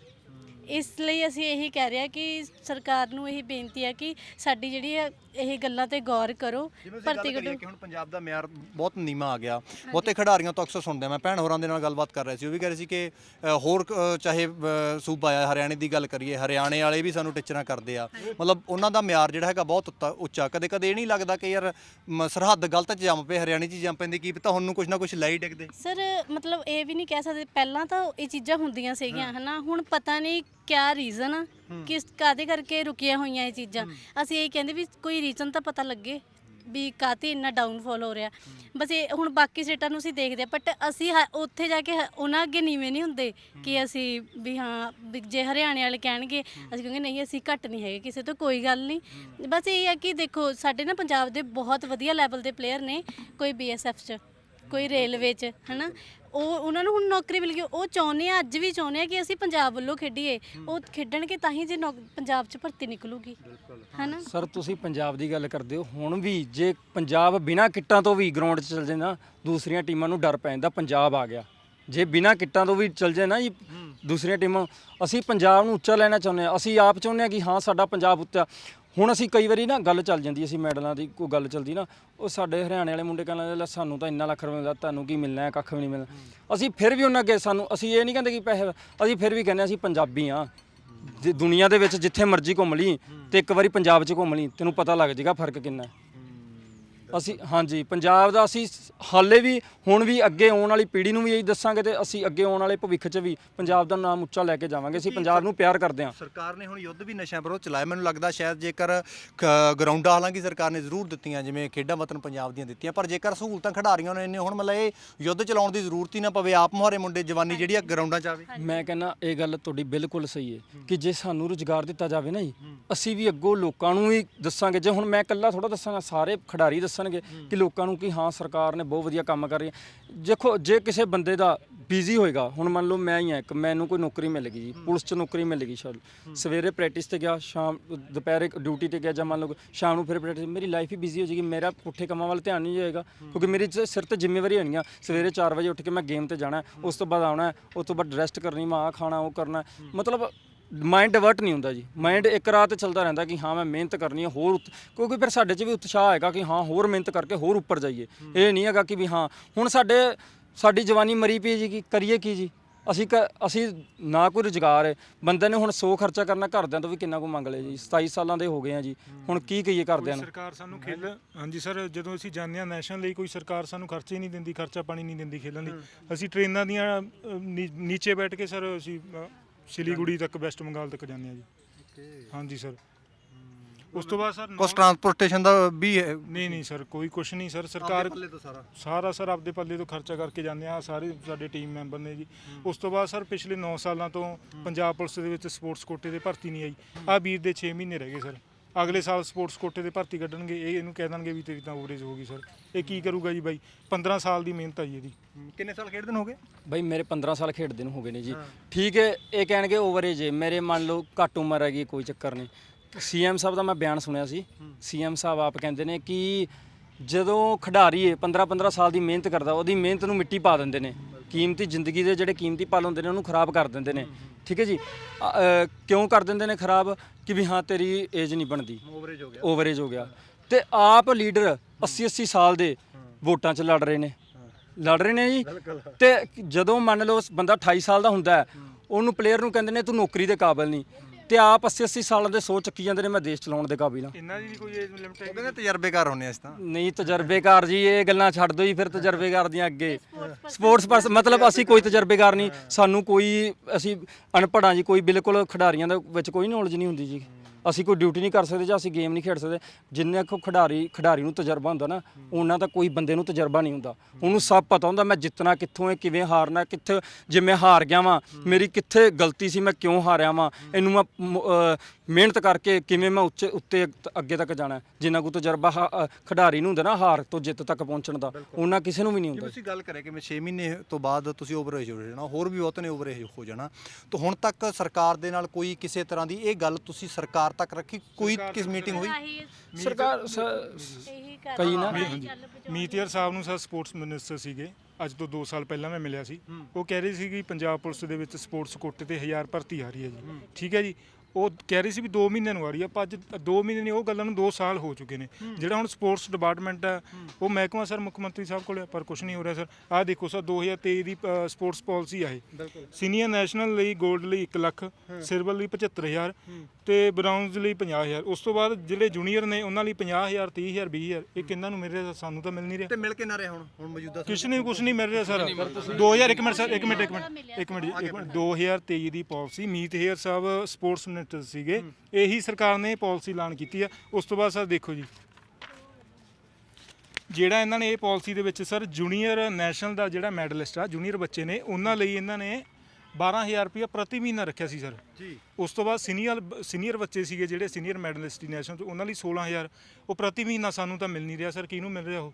ਇਸ ਲਈ ਅਸੀਂ ਇਹੀ ਕਹਿ ਰਹੇ ਹਾਂ ਕਿ ਸਰਕਾਰ ਨੂੰ ਇਹ ਬੇਨਤੀ ਹੈ ਕਿ ਸਾਡੀ ਜਿਹੜੀ ਹੈ ਇਹ ਗੱਲਾਂ ਤੇ ਗੌਰ ਕਰੋ। ਭਰਤੀ ਕਰੀਏ ਕਿ ਹੁਣ ਪੰਜਾਬ ਦਾ ਮਿਆਰ ਬਹੁਤ ਨੀਮਾ ਆ ਗਿਆ। ਬਹੁਤੇ ਖਿਡਾਰੀਆਂ ਤੋਂ ਅਕਸਰ ਸੁਣਦੇ ਆ ਮੈਂ ਭੈਣ ਹੋਰਾਂ ਦੇ ਨਾਲ ਗੱਲਬਾਤ ਕਰ ਰਿਹਾ ਸੀ ਉਹ ਵੀ ਕਹਿ ਰਹੇ ਸੀ ਕਿ ਅ, ਹੋਰ ਅ, ਚਾਹੇ ਅ, ਸੂਬਾ ਆ ਹਰਿਆਣੇ ਦੀ ਗੱਲ ਕਰੀਏ ਹਰਿਆਣੇ ਵਾਲੇ ਵੀ ਸਾਨੂੰ ਟਿਚਰਾਂ ਕਰਦੇ ਆ। ਮਤਲਬ ਉਹਨਾਂ ਦਾ ਮਿਆਰ ਜਿਹੜਾ ਹੈਗਾ ਬਹੁਤ ਉੱਤਾ- ਉੱਚਾ ਕਦੇ ਕਦੇ ਇਹ ਨਹੀਂ ਲੱਗਦਾ ਕਿ ਯਾਰ ਮ, ਸਰਹੱਦ ਗਲਤ ਚ ਜੰਮ ਪਏ ਹਰਿਆਣੇ ਚ ਹੀ ਜੰਮ ਪੈਂਦੇ ਕੀ ਪਤਾ ਹੁਣ ਨੂੰ ਕੁਝ ਨਾ ਕੁਝ ਲੈ ਹੀ ਡਿੱਗਦੇ। ਸਰ ਮਤਲਬ ਇਹ ਵੀ ਨਹੀਂ ਕਹਿ ਸਕਦੇ ਪਹਿਲਾਂ ਤਾਂ ਇਹ ਚੀਜ਼ਾਂ ਹੁੰਦੀਆਂ ਸੀਗੀਆਂ ਹਨਾ? ਹੁਣ ਪਤਾ ਨਹੀਂ ਕਿਆ ਰੀਜ਼ਨ ਆ? ਕਿਸ ਕਾਦੇ ਕਰਕੇ ਰੁਕੀਆਂ ਹੋਈਆਂ ਇਹ ਚੀਜ਼ਾਂ? ਅਸੀਂ ਇਹ ਕਹਿੰਦੇ ਵੀ ਕੋਈ ਰੀਜ਼ਨ ਤਾਂ ਪਤਾ ਲੱਗੇ ਵੀ ਕਾਤੇ ਇੰਨਾ ਡਾਊਨਫਾਲ ਹੋ ਰਿਹਾ। ਬਸ ਇਹ ਹੁਣ ਬਾਕੀ ਸਟੇਟਾਂ ਨੂੰ ਅਸੀਂ ਦੇਖਦੇ ਆ ਬਟ ਅਸੀਂ ਹ- ਉੱਥੇ ਜਾ ਕੇ ਹ- ਉਹਨਾਂ ਅੱਗੇ ਨੀਵੇਂ ਨਹੀਂ ਹੁੰਦੇ ਕਿ ਅਸੀਂ ਵੀ ਹਾਂ ਵੀ ਜੇ ਹਰਿਆਣੇ ਵਾਲੇ ਕਹਿਣਗੇ ਅਸੀਂ ਕਹਾਂਗੇ ਨਹੀਂ ਅਸੀਂ ਘੱਟ ਨਹੀਂ ਹੈਗੇ ਕਿਸੇ ਤੋਂ ਕੋਈ ਗੱਲ ਨਹੀਂ। ਬਸ ਇਹ ਹੈ ਕਿ ਦੇਖੋ ਸਾਡੇ ਨਾ ਪੰਜਾਬ ਦੇ ਬਹੁਤ ਵਧੀਆ ਲੈਵਲ ਦੇ ਪਲੇਅਰ ਨੇ ਕੋਈ ਬੀਐਸਐਫ 'ਚ ਕੋਈ ਰੇਲਵੇ 'ਚ ਹਨਾ? ਉਹ ਉਹਨਾਂ ਨੂੰ ਹੁਣ ਨੌਕਰੀ ਮਿਲ ਗਈ ਉਹ ਚਾਹੁੰਦੇ ਆ ਅੱਜ ਵੀ ਚਾਹੁੰਦੇ ਆ ਕਿ ਅਸੀਂ ਪੰਜਾਬ ਵੱਲੋਂ ਖੇਡੀਏ। ਉਹ ਖੇਡਣਗੇ ਤਾਂ ਹੀ ਜੇ ਨੌਕ- ਪੰਜਾਬ 'ਚ ਭਰਤੀ ਨਿਕਲੂਗੀ। ਹਨਾ? ਸਰ ਤੁਸੀਂ ਪੰਜਾਬ ਦੀ ਗੱਲ ਕਰਦੇ ਹੋ ਹੁਣ ਵੀ ਜੇ ਪੰਜਾਬ ਬਿਨਾਂ ਕਿੱਟਾਂ ਤੋਂ ਵੀ ਗਰਾਊਂਡ 'ਚ ਚੱਲ ਜੇ ਨਾ ਦੂਸਰੀਆਂ ਟੀਮਾਂ ਨੂੰ ਡਰ ਪੈ ਜਾਂਦਾ ਪੰਜਾਬ ਆ ਗਿਆ। ਜੇ ਬਿਨਾਂ ਕਿੱਟਾਂ ਤੋਂ ਵੀ ਚੱਲ ਜੇ ਨਾ ਜੀ ਦੂਸਰੀਆਂ ਟੀਮਾਂ ਅਸੀਂ ਪੰਜਾਬ ਨੂੰ ਉੱਚਾ ਲੈਣਾ ਚਾਹੁੰਦੇ ਆ ਅਸੀਂ ਆਪ ਚਾਹੁੰਦੇ ਆ ਕਿ ਹਾਂ ਸਾਡਾ ਪੰਜਾਬ ਉੱਚਾ ਹੁਣ ਅਸੀਂ ਕਈ ਵਾਰੀ ਨਾ ਗੱਲ ਚੱਲ ਜਾਂਦੀ ਅਸੀਂ ਮੈਡਲਾਂ ਦੀ ਕੋਈ ਗੱਲ ਚੱਲਦੀ ਨਾ ਉਹ ਸਾਡੇ ਹਰਿਆਣੇ ਵਾਲੇ ਮੁੰਡੇ ਕਹਿੰਦੇ ਲੈ ਸਾਨੂੰ ਤਾਂ ਇੰਨਾ ਲੱਖ ਰੁਪਏ ਮਿਲਦਾ ਤੁਹਾਨੂੰ ਕੀ ਮਿਲਣਾ ਹੈ ਕੱਖ ਵੀ ਨਹੀਂ ਮਿਲਣਾ। ਅਸੀਂ ਫਿਰ ਵੀ ਉਹਨਾਂ ਅੱਗੇ ਸਾਨੂੰ ਅਸੀਂ ਇਹ ਨਹੀਂ ਕਹਿੰਦੇ ਕਿ ਪੈਸੇ ਅਸੀਂ ਫਿਰ ਵੀ ਕਹਿੰਦੇ ਅਸੀਂ ਪੰਜਾਬੀ ਆ ਦੁਨੀਆ ਦੇ ਵਿੱਚ ਜਿੱਥੇ ਮਰਜ਼ੀ ਘੁੰਮ ਲਈ ਤੇ ਇੱਕ ਵਾਰੀ ਪੰਜਾਬ 'ਚ ਘੁੰਮ ਲਈ ਤੈਨੂੰ ਪਤਾ ਲੱਗ ਜਾਏਗਾ ਫ਼ਰਕ ਕਿੰਨਾ ਹੈ। ਅਸੀਂ ਹਾਂਜੀ ਪੰਜਾਬ ਦਾ ਅਸੀਂ ਹਾਲੇ ਵੀ ਹੁਣ ਵੀ ਅੱਗੇ ਆਉਣ ਵਾਲੀ ਪੀੜ੍ਹੀ ਨੂੰ ਵੀ ਇਹੀ ਦੱਸਾਂਗੇ ਤੇ ਅਸੀਂ ਅੱਗੇ ਆਉਣ ਵਾਲੇ ਭਵਿੱਖ 'ਚ ਵੀ ਪੰਜਾਬ ਦਾ ਨਾਮ ਉੱਚਾ ਲੈ ਕੇ ਜਾਵਾਂਗੇ। ਅਸੀਂ ਪੰਜਾਬ ਨੂੰ ਪਿਆਰ ਕਰਦੇ ਹਾਂ। ਸਰਕਾਰ ਨੇ ਹੁਣ ਯੁੱਧ ਵੀ ਨਸ਼ਿਆਂ ਵਿਰੁੱਧ ਚਲਾਇਆ ਮੈਨੂੰ ਲੱਗਦਾ ਸ਼ਾਇਦ ਜੇਕਰ ਕ- ਗਰਾਊਂਡਾਂ ਹਾਲਾਂਕਿ ਸਰਕਾਰ ਨੇ ਜ਼ਰੂਰ ਦਿੱਤੀਆਂ ਜਿਵੇਂ ਖੇਡਾਂ ਵਤਨ ਪੰਜਾਬ ਦੀਆਂ ਦਿੱਤੀਆਂ ਪਰ ਜੇਕਰ ਸਹੂਲਤਾਂ ਖਿਡਾਰੀਆਂ ਨੂੰ ਇੰਨੇ ਹੁਣ ਮਤਲਬ ਇਹ ਯੁੱਧ ਚਲਾਉਣ ਦੀ ਜ਼ਰੂਰਤ ਹੀ ਨਾ ਪਵੇ ਆਪ ਮੁਹਾਰੇ ਮੁੰਡੇ ਜਵਾਨੀ ਜਿਹੜੀ ਆ ਗਰਾਊਂਡਾਂ 'ਚ ਆਵੇ। ਮੈਂ ਕਹਿੰਦਾ ਇਹ ਗੱਲ ਤੁਹਾਡੀ ਬਿਲਕੁਲ ਸਹੀ ਹੈ ਕਿ ਜੇ ਸਾਨੂੰ ਰੁਜ਼ਗਾਰ ਦਿੱਤਾ ਜਾਵੇ ਨਾ ਜੀ ਅਸੀਂ ਵੀ ਅੱਗੋਂ ਲੋਕਾਂ ਨੂੰ ਵੀ ਦੱਸਾਂਗੇ। ਜੇ ਹੁਣ ਮੈਂ ਇਕੱਲਾ ਥੋੜਾ ਦੱਸਾਂਗਾ ਸਾਰੇ ਖਿਡਾਰੀ ਦੱਸਣਗੇ ਕਿ ਲੋਕਾਂ ਨੂੰ ਕਿ ਹਾਂ ਸਰਕਾਰ ਨੇ ਬਹੁਤ ਵਧੀਆ ਕੰਮ ਕਰ ਰਹੀ ਹੈ। ਦੇਖੋ ਜੇ ਕਿਸੇ ਬੰਦੇ ਦਾ ਬਿਜ਼ੀ ਹੋਏਗਾ ਹੁਣ ਮੰਨ ਲਓ ਮੈਂ ਹੀ ਹਾਂ ਇੱਕ ਮੈਨੂੰ ਕੋਈ ਨੌਕਰੀ ਮਿਲ ਗਈ ਜੀ ਪੁਲਿਸ 'ਚ ਨੌਕਰੀ ਮਿਲ ਗਈ ਸ਼ਾਇਦ। ਸਵੇਰੇ ਪ੍ਰੈਕਟਿਸ ਤੇ ਗਿਆ ਸ਼ਾਮ ਦੁਪਹਿਰੇ ਡਿਊਟੀ ਤੇ ਗਿਆ ਜਾਂ ਮੰਨ ਲਓ ਸ਼ਾਮ ਨੂੰ ਫਿਰ ਪ੍ਰੈਕਟਿਸ ਮੇਰੀ ਲਾਈਫ ਹੀ ਬਿਜ਼ੀ ਹੋ ਜਾਏਗੀ ਮੇਰਾ ਪੁੱਠੇ ਕੰਮਾਂ ਵੱਲ ਧਿਆਨ ਨਹੀਂ ਜਾਏਗਾ ਕਿਉਂਕਿ ਮੇਰੇ ਸਿਰ ਤੇ ਜ਼ਿੰਮੇਵਾਰੀ ਹੋਣਗੀਆਂ ਸਵੇਰੇ 4 ਵਜੇ ਉੱਠ ਕੇ ਮੈਂ ਗੇਮ ਤੇ ਜਾਣਾ ਉਸ ਤੋਂ ਬਾਅਦ ਆਉਣਾ ਉਸ ਤੋਂ ਬਾਅਦ ਰੈਸਟ ਕਰਨੀ ਮੈਂ ਆਹ ਖਾਣਾ ਉਹ ਕਰਨਾ। ਮਤਲਬ ਮਾਈਂਡ ਡਿਵਰਟ ਨਹੀਂ ਹੁੰਦਾ ਜੀ। ਮਾਈਂਡ ਇੱਕ ਰਾਤ ਚੱਲਦਾ ਰਹਿੰਦਾ ਕਿ ਹਾਂ ਮੈਂ ਮਿਹਨਤ ਕਰਨੀ ਹੈ ਹੋਰ ਉੱਤ- ਕਿਉਂਕਿ ਫਿਰ ਸਾਡੇ 'ਚ ਵੀ ਉਤਸ਼ਾਹ ਆਏਗਾ ਕਿ ਹਾਂ ਹੋਰ ਮਿਹਨਤ ਕਰਕੇ ਹੋਰ ਉੱਪਰ ਜਾਈਏ। ਇਹ ਨਹੀਂ ਹੈਗਾ ਕਿ ਵੀ ਹਾਂ ਹੁਣ ਸਾਡੇ ਸਾਡੀ ਜਵਾਨੀ ਮਰੀ ਪਈ ਜੀ ਕਿ ਕਰੀਏ ਕੀ ਜੀ? ਅਸੀਂ ਕ- ਅਸੀਂ ਨਾ ਕੋਈ ਰੁਜ਼ਗਾਰ ਹੈ। ਬੰਦੇ ਨੇ ਹੁਣ 100 ਖਰਚਾ ਕਰਨਾ ਘਰਦਿਆਂ ਤੋਂ ਵੀ ਕਿੰਨਾ ਕੁ ਮੰਗ ਲਿਆ ਜੀ। 27 ਸਾਲਾਂ ਦੇ ਹੋ ਗਏ ਆ ਜੀ। ਹੁਣ ਕੀ ਕਹੀਏ ਘਰਦਿਆਂ ਨੂੰ? ਸਰਕਾਰ ਸਾਨੂੰ ਖੇਲ ਹਾਂਜੀ ਸਰ ਜਦੋਂ ਅਸੀਂ ਜਾਂਦੇ ਹਾਂ ਨੈਸ਼ਨਲ ਲਈ ਕੋਈ ਸਰਕਾਰ ਸਾਨੂੰ ਖਰਚੇ ਹੀ ਨਹੀਂ ਦਿੰਦੀ ਖਰਚਾ ਪਾਣੀ ਨਹੀਂ ਦਿੰਦੀ ਖੇਲਣ ਲਈ। ਅਸੀਂ ਟ੍ਰੇਨਾਂ ਦੀਆਂ ਨੀ- ਨੀਚੇ ਬੈਠ ਕੇ ਸਰ ਅਸੀਂ ਸਿਲੀਗੁੜੀ ਤੱਕ ਵੈਸਟ ਬੰਗਾਲ ਤੱਕ ਜਾਂਦੇ ਹਾਂ ਜੀ। ਹਾਂਜੀ ਸਰ। ਉਸ ਤੋਂ ਬਾਅਦ ਸਰ ਕੁਛ ਟਰਾਂਸਪੋਰਟੇਸ਼ਨ ਦਾ ਵੀ ਹੈ? ਨਹੀਂ ਨਹੀਂ ਸਰ ਕੋਈ ਕੁਛ ਨਹੀਂ ਸਰ ਸਰਕਾਰ ਤੋਂ ਸਾਰਾ? ਸਾਰਾ ਸਰ ਆਪਦੇ ਪੱਲੇ ਤੋਂ ਖਰਚਾ ਕਰਕੇ ਜਾਂਦੇ ਆ। ਸਾਰੇ ਸਾਡੇ ਟੀਮ ਮੈਂਬਰ ਨੇ ਜੀ। ਉਸ ਤੋਂ ਬਾਅਦ ਸਰ ਪਿਛਲੇ 9 ਸਾਲਾਂ ਤੋਂ ਪੰਜਾਬ ਪੁਲਿਸ ਦੇ ਵਿੱਚ ਸਪੋਰਟਸ ਕੋਟੇ ਦੇ ਭਰਤੀ ਨਹੀਂ ਆਈ। ਆ ਵੀਰ ਦੇ 6 ਮਹੀਨੇ ਰਹਿ ਗਏ ਸਰ। ਅਗਲੇ ਸਾਲ ਸਪੋਰਟਸ ਕੋਟੇ ਦੇ ਭਰਤੀ ਕੱਢਣਗੇ ਇਹ ਇਹਨੂੰ ਕਹਿ ਦੇਣਗੇ ਵੀ ਤੇਰੀ ਤਾਂ ਓਵਰੇਜ ਹੋ ਗਈ ਸਰ ਇਹ ਕੀ ਕਰੂਗਾ ਜੀ ਬਾਈ? 15 ਸਾਲ ਦੀ ਮਿਹਨਤ ਆ ਜੀ ਇਹਦੀ। ਕਿੰਨੇ ਸਾਲ ਖੇਡਦੇ ਨੂੰ ਹੋ ਗਏ? ਬਈ ਮੇਰੇ 15 ਸਾਲ ਖੇਡਦੇ ਨੂੰ ਹੋ ਗਏ ਨੇ ਜੀ। ਠੀਕ ਹੈ ਇਹ ਕਹਿਣਗੇ ਓਵਰੇਜ ਹੈ। ਮੇਰੇ ਮੰਨ ਲਓ ਘੱਟ ਉਮਰ ਹੈਗੀ ਕੋਈ ਚੱਕਰ ਨਹੀਂ। ਸੀਐਮ ਸਾਹਿਬ ਦਾ ਮੈਂ ਬਿਆਨ ਸੁਣਿਆ ਸੀ। ਸੀਐਮ ਸਾਹਿਬ ਆਪ ਕਹਿੰਦੇ ਨੇ ਕਿ ਜਦੋਂ ਖਿਡਾਰੀ ਹੈ 15 15 ਸਾਲ ਦੀ ਮਿਹਨਤ ਕਰਦਾ ਉਹਦੀ ਮਿਹਨਤ ਨੂੰ ਮਿੱਟੀ ਪਾ ਦਿੰਦੇ ਨੇ। ਕੀਮਤੀ ਜ਼ਿੰਦਗੀ ਦੇ ਜਿਹੜੇ ਕੀਮਤੀ ਪਲ ਹੁੰਦੇ ਨੇ ਉਹਨੂੰ ਖਰਾਬ ਕਰ ਦਿੰਦੇ ਨੇ। ਠੀਕ ਹੈ ਜੀ? ਅ, ਅ, ਕਿਉਂ ਕਰ ਦਿੰਦੇ ਨੇ ਖਰਾਬ? ਕਿ ਵੀ ਹਾਂ ਤੇਰੀ ਏਜ ਨਹੀਂ ਬਣਦੀ। ਓਵਰੇਜ ਹੋ ਗਿਆ। ਓਵਰੇਜ ਹੋ ਗਿਆ। ਤੇ ਆਪ ਲੀਡਰ 80 80 ਸਾਲ ਦੇ ਵੋਟਾਂ 'ਚ ਲੜ ਰਹੇ ਨੇ। ਲੜ ਰਹੇ ਨੇ ਜੀ? ਤੇ ਜਦੋਂ ਮੰਨ ਲਓ ਬੰਦਾ 28 ਸਾਲ ਦਾ ਹੁੰਦਾ ਹੈ, ਉਹਨੂੰ ਪਲੇਅਰ ਨੂੰ ਕਹਿੰਦੇ ਨੇ ਤੂੰ ਨੌਕਰੀ ਦੇ ਕਾਬਿਲ ਨਹੀਂ। ਤੇ ਆਪ 80 80 ਸਾਲਾਂ ਦੇ ਸੋਚ ਚੱਕੀ ਜਾਂਦੇ ਨੇ ਮੈਂ ਦੇਸ਼ ਚਲਾਉਣ ਦੇ ਕਾਬਿਲ ਹਾਂ। ਇਹਨਾਂ ਦੀ ਵੀ ਕੋਈ ਏਜ ਲਿਮਟ ਉਹ ਕਹਿੰਦੇ ਤਜਰਬੇਕਾਰ ਹੁੰਨੇ ਅਸੀਂ ਤਾਂ। ਨਹੀਂ ਤਜਰਬੇਕਾਰ ਜੀ ਇਹ ਗੱਲਾਂ ਛੱਡ ਦਿਓ ਜੀ ਫਿਰ ਤਜਰਬੇਕਾਰ ਦੀਆਂ ਅੱਗੇ। ਸਪੋਰਟਸ ਪਰਸ ਮਤਲਬ ਅਸੀਂ ਕੋਈ ਤਜਰਬੇਕਾਰ ਨਹੀਂ ਸਾਨੂੰ ਕੋਈ ਅਸੀਂ ਅਨਪੜ੍ਹਾਂ ਜੀ ਕੋਈ ਬਿਲਕੁਲ ਖਿਡਾਰੀਆਂ ਦੇ ਵਿੱਚ ਕੋਈ ਨੌਲੇਜ ਨਹੀਂ ਹੁੰਦੀ ਜੀ। ਅਸੀਂ ਕੋਈ ਡਿਊਟੀ ਨਹੀਂ ਕਰ ਸਕਦੇ ਜਾਂ ਅਸੀਂ ਗੇਮ ਨਹੀਂ ਖੇਡ ਸਕਦੇ। ਜਿੰਨੇ ਕੋ ਖਿਡਾਰੀ ਖਿਡਾਰੀ ਨੂੰ ਤਜਰਬਾ ਹੁੰਦਾ ਨਾ, ਉਹਨਾਂ ਦਾ ਕੋਈ ਬੰਦੇ ਨੂੰ ਤਜਰਬਾ ਨਹੀਂ ਹੁੰਦਾ। ਉਹਨੂੰ ਸਭ ਪਤਾ ਹੁੰਦਾ, ਮੈਂ ਜਿੱਤਣਾ ਕਿੱਥੋਂ ਹੈ, ਕਿਵੇਂ ਹਾਰਨਾ, ਕਿੱਥੇ ਜੇ ਮੈਂ ਹਾਰ ਗਿਆ ਵਾਂ, ਮੇਰੀ ਕਿੱਥੇ ਗਲਤੀ ਸੀ, ਮੈਂ ਕਿਉਂ ਹਾਰਿਆ ਵਾਂ। ਇਹਨੂੰ ਮੈਂ ਮਿਹਨਤ ਕਰਕੇ ਕਿਵੇਂ ਮੈਂ ਉੱਚੇ ਉੱਤੇ ਅੱਗੇ ਤੱਕ ਜਾਣਾ ਜਿੰਨਾ ਕੋ ਤਜਰਬਾ ਖਿਡਾਰੀ ਨੂੰ ਹੁੰਦਾ ਨਾ ਹਾਰ ਤੋਂ ਜਿੱਤ ਤੱਕ ਪਹੁੰਚਣ ਦਾ ਉਹਨਾਂ ਕਿਸੇ ਨੂੰ ਵੀ ਨਹੀਂ ਹੁੰਦਾ। ਤੁਸੀਂ ਗੱਲ ਕਰਿਆ ਕਿ ਮੈਂ 6 ਮਹੀਨੇ ਤੋਂ ਬਾਅਦ ਤੁਸੀਂ ਓਵਰੇਜ ਹੋ ਜਾਣਾ ਹੋਰ ਵੀ ਬਹੁਤ ਨੇ ਓਵਰੇਜ ਹੋ ਜਾਣਾ ਤਾਂ ਹੁਣ ਤੱਕ ਸਰਕਾਰ ਦੇ ਨਾਲ ਕੋਈ ਕਿਸੇ ਤਰ੍ਹਾਂ ਦੀ ਇਹ ਗੱਲ ਤੁਸੀਂ ਸਰਕਾਰ ਤੱਕ ਰੱਖੀ? ਕੋਈ ਕਿਸ ਮੀਟਿੰਗ ਹੋਈ? ਸਰਕਾਰ ਕਈ ਨਾ। ਮੀਤੀਅਰ ਸਾਹਿਬ ਨੂੰ ਸਰ ਸਪੋਰਟਸ ਮਿਨਿਸਟਰ ਸੀਗੇ। ਅੱਜ ਤੋਂ 2 ਸਾਲ ਪਹਿਲਾਂ ਮੈਂ ਮਿਲਿਆ ਸੀ। ਉਹ ਕਹਿ ਰਹੇ ਸੀ ਕਿ ਪੰਜਾਬ ਪੁਲਿਸ ਦੇ ਵਿੱਚ ਸਪੋਰਟਸ ਕੋਟੇ ਤੇ 1000 ਭਰਤੀ ਆ ਰਹੀ ਹੈ ਜੀ। ਠੀਕ ਹੈ ਜੀ। ਉਹ ਕਹਿ ਰਹੀ ਸੀ ਵੀ 2 ਮਹੀਨਿਆਂ ਨੂੰ ਆ ਰਹੀ ਹੈ ਪਰ ਅੱਜ 2 ਮਹੀਨੇ ਨਹੀਂ ਉਹ ਗੱਲਾਂ ਨੂੰ 2 ਸਾਲ ਹੋ ਚੁੱਕੇ ਨੇ। ਜਿਹੜਾ ਹੁਣ ਸਪੋਰਟਸ ਡਿਪਾਰਟਮੈਂਟ ਹੈ। ਉਹ ਮਹਿਕਮਾ ਸਰ ਮੁੱਖ ਮੰਤਰੀ ਸਾਹਿਬ ਕੋਲ ਹੈ ਪਰ ਕੁਝ ਨਹੀਂ ਹੋ ਰਿਹਾ ਸਰ। ਆਹ ਦੇਖੋ ਸਰ 2023 ਦੀ ਸਪੋਰਟਸ ਪਾਲਿਸੀ ਆ ਇਹ। ਸੀਨੀਅਰ ਨੈਸ਼ਨਲ ਲਈ 골ਡ ਲਈ 1 ਲੱਖ ਸਿਲਵਰ ਲਈ 75000 ਤੇ ਬ੍ਰਾਊਨਜ਼ ਲਈ 50000 ਉਸ ਤੋਂ ਬਾਅਦ ਜਿਹੜੇ ਜੂਨੀਅਰ ਨੇ ਉਹਨਾਂ ਲਈ 50000 30000 20000 ਇਹ ਕਿੰਨਾਂ ਨੂੰ ਮਿਲ ਰਿਹਾ ਸਾਨੂੰ ਤਾਂ ਮਿਲ ਨਹੀਂ ਰਿਹਾ। ਤੇ ਮਿਲ ਕੇ ਨਾ ਰਿਹਾ ਹੁਣ ਹੁਣ ਮੌਜੂਦਾ ਕੁਛ ਨਹੀਂ ਕੁਛ ਨਹੀਂ ਮਿਲ ਰਿਹਾ ਸਰ। 2000 ਇੱਕ ਮਿੰਟ ਸਰ ਇੱਕ ਮਿੰਟ ਇੱਕ ਮਿੰਟ ਇੱਕ ਮਿੰਟ। ਜੀ, ਇੱਕ ਮਿੰਟ 2023 ਦੀ policy Meet Hayer Sahib sports minister ਸੀਗੇ। ਇਹੀ ਸਰਕਾਰ ਨੇ ਪਾਲਿਸੀ ਐਲਾਨ ਕੀਤੀ ਆ। ਉਸ ਤੋਂ ਬਾਅਦ ਸਰ ਦੇਖੋ ਜੀ। ਜਿਹੜਾ ਇਹਨਾਂ ਨੇ ਇਹ ਪਾਲਿਸੀ ਦੇ ਵਿੱਚ ਸਰ ਜੂਨੀਅਰ ਨੈਸ਼ਨਲ ਦਾ ਜਿਹੜਾ ਮੈਡਲਿਸਟ ਆ ਜੂਨੀਅਰ ਬੱਚੇ ਨੇ ਉਹਨਾਂ ਲਈ ਇਹਨਾਂ ਨੇ 12000 ਰੁਪਏ ਪ੍ਰਤੀ ਮਹੀਨਾ ਰੱਖਿਆ ਸੀ ਸਰ। ਜੀ। ਉਸ ਤੋਂ ਬਾਅਦ ਸੀਨੀਅਰ ਸੀਨੀਅਰ ਬੱਚੇ ਸੀਗੇ ਜਿਹੜੇ ਸੀਨੀਅਰ ਮੈਡਲਿਸਟ ਨੈਸ਼ਨਲ ਚ ਉਹਨਾਂ ਲਈ 16000 ਉਹ ਪ੍ਰਤੀ ਮਹੀਨਾ ਸਾਨੂੰ ਤਾਂ ਮਿਲ ਨਹੀਂ ਰਿਹਾ ਸਰ। ਕਿਹਨੂੰ ਮਿਲ ਰਿਹਾ ਉਹ?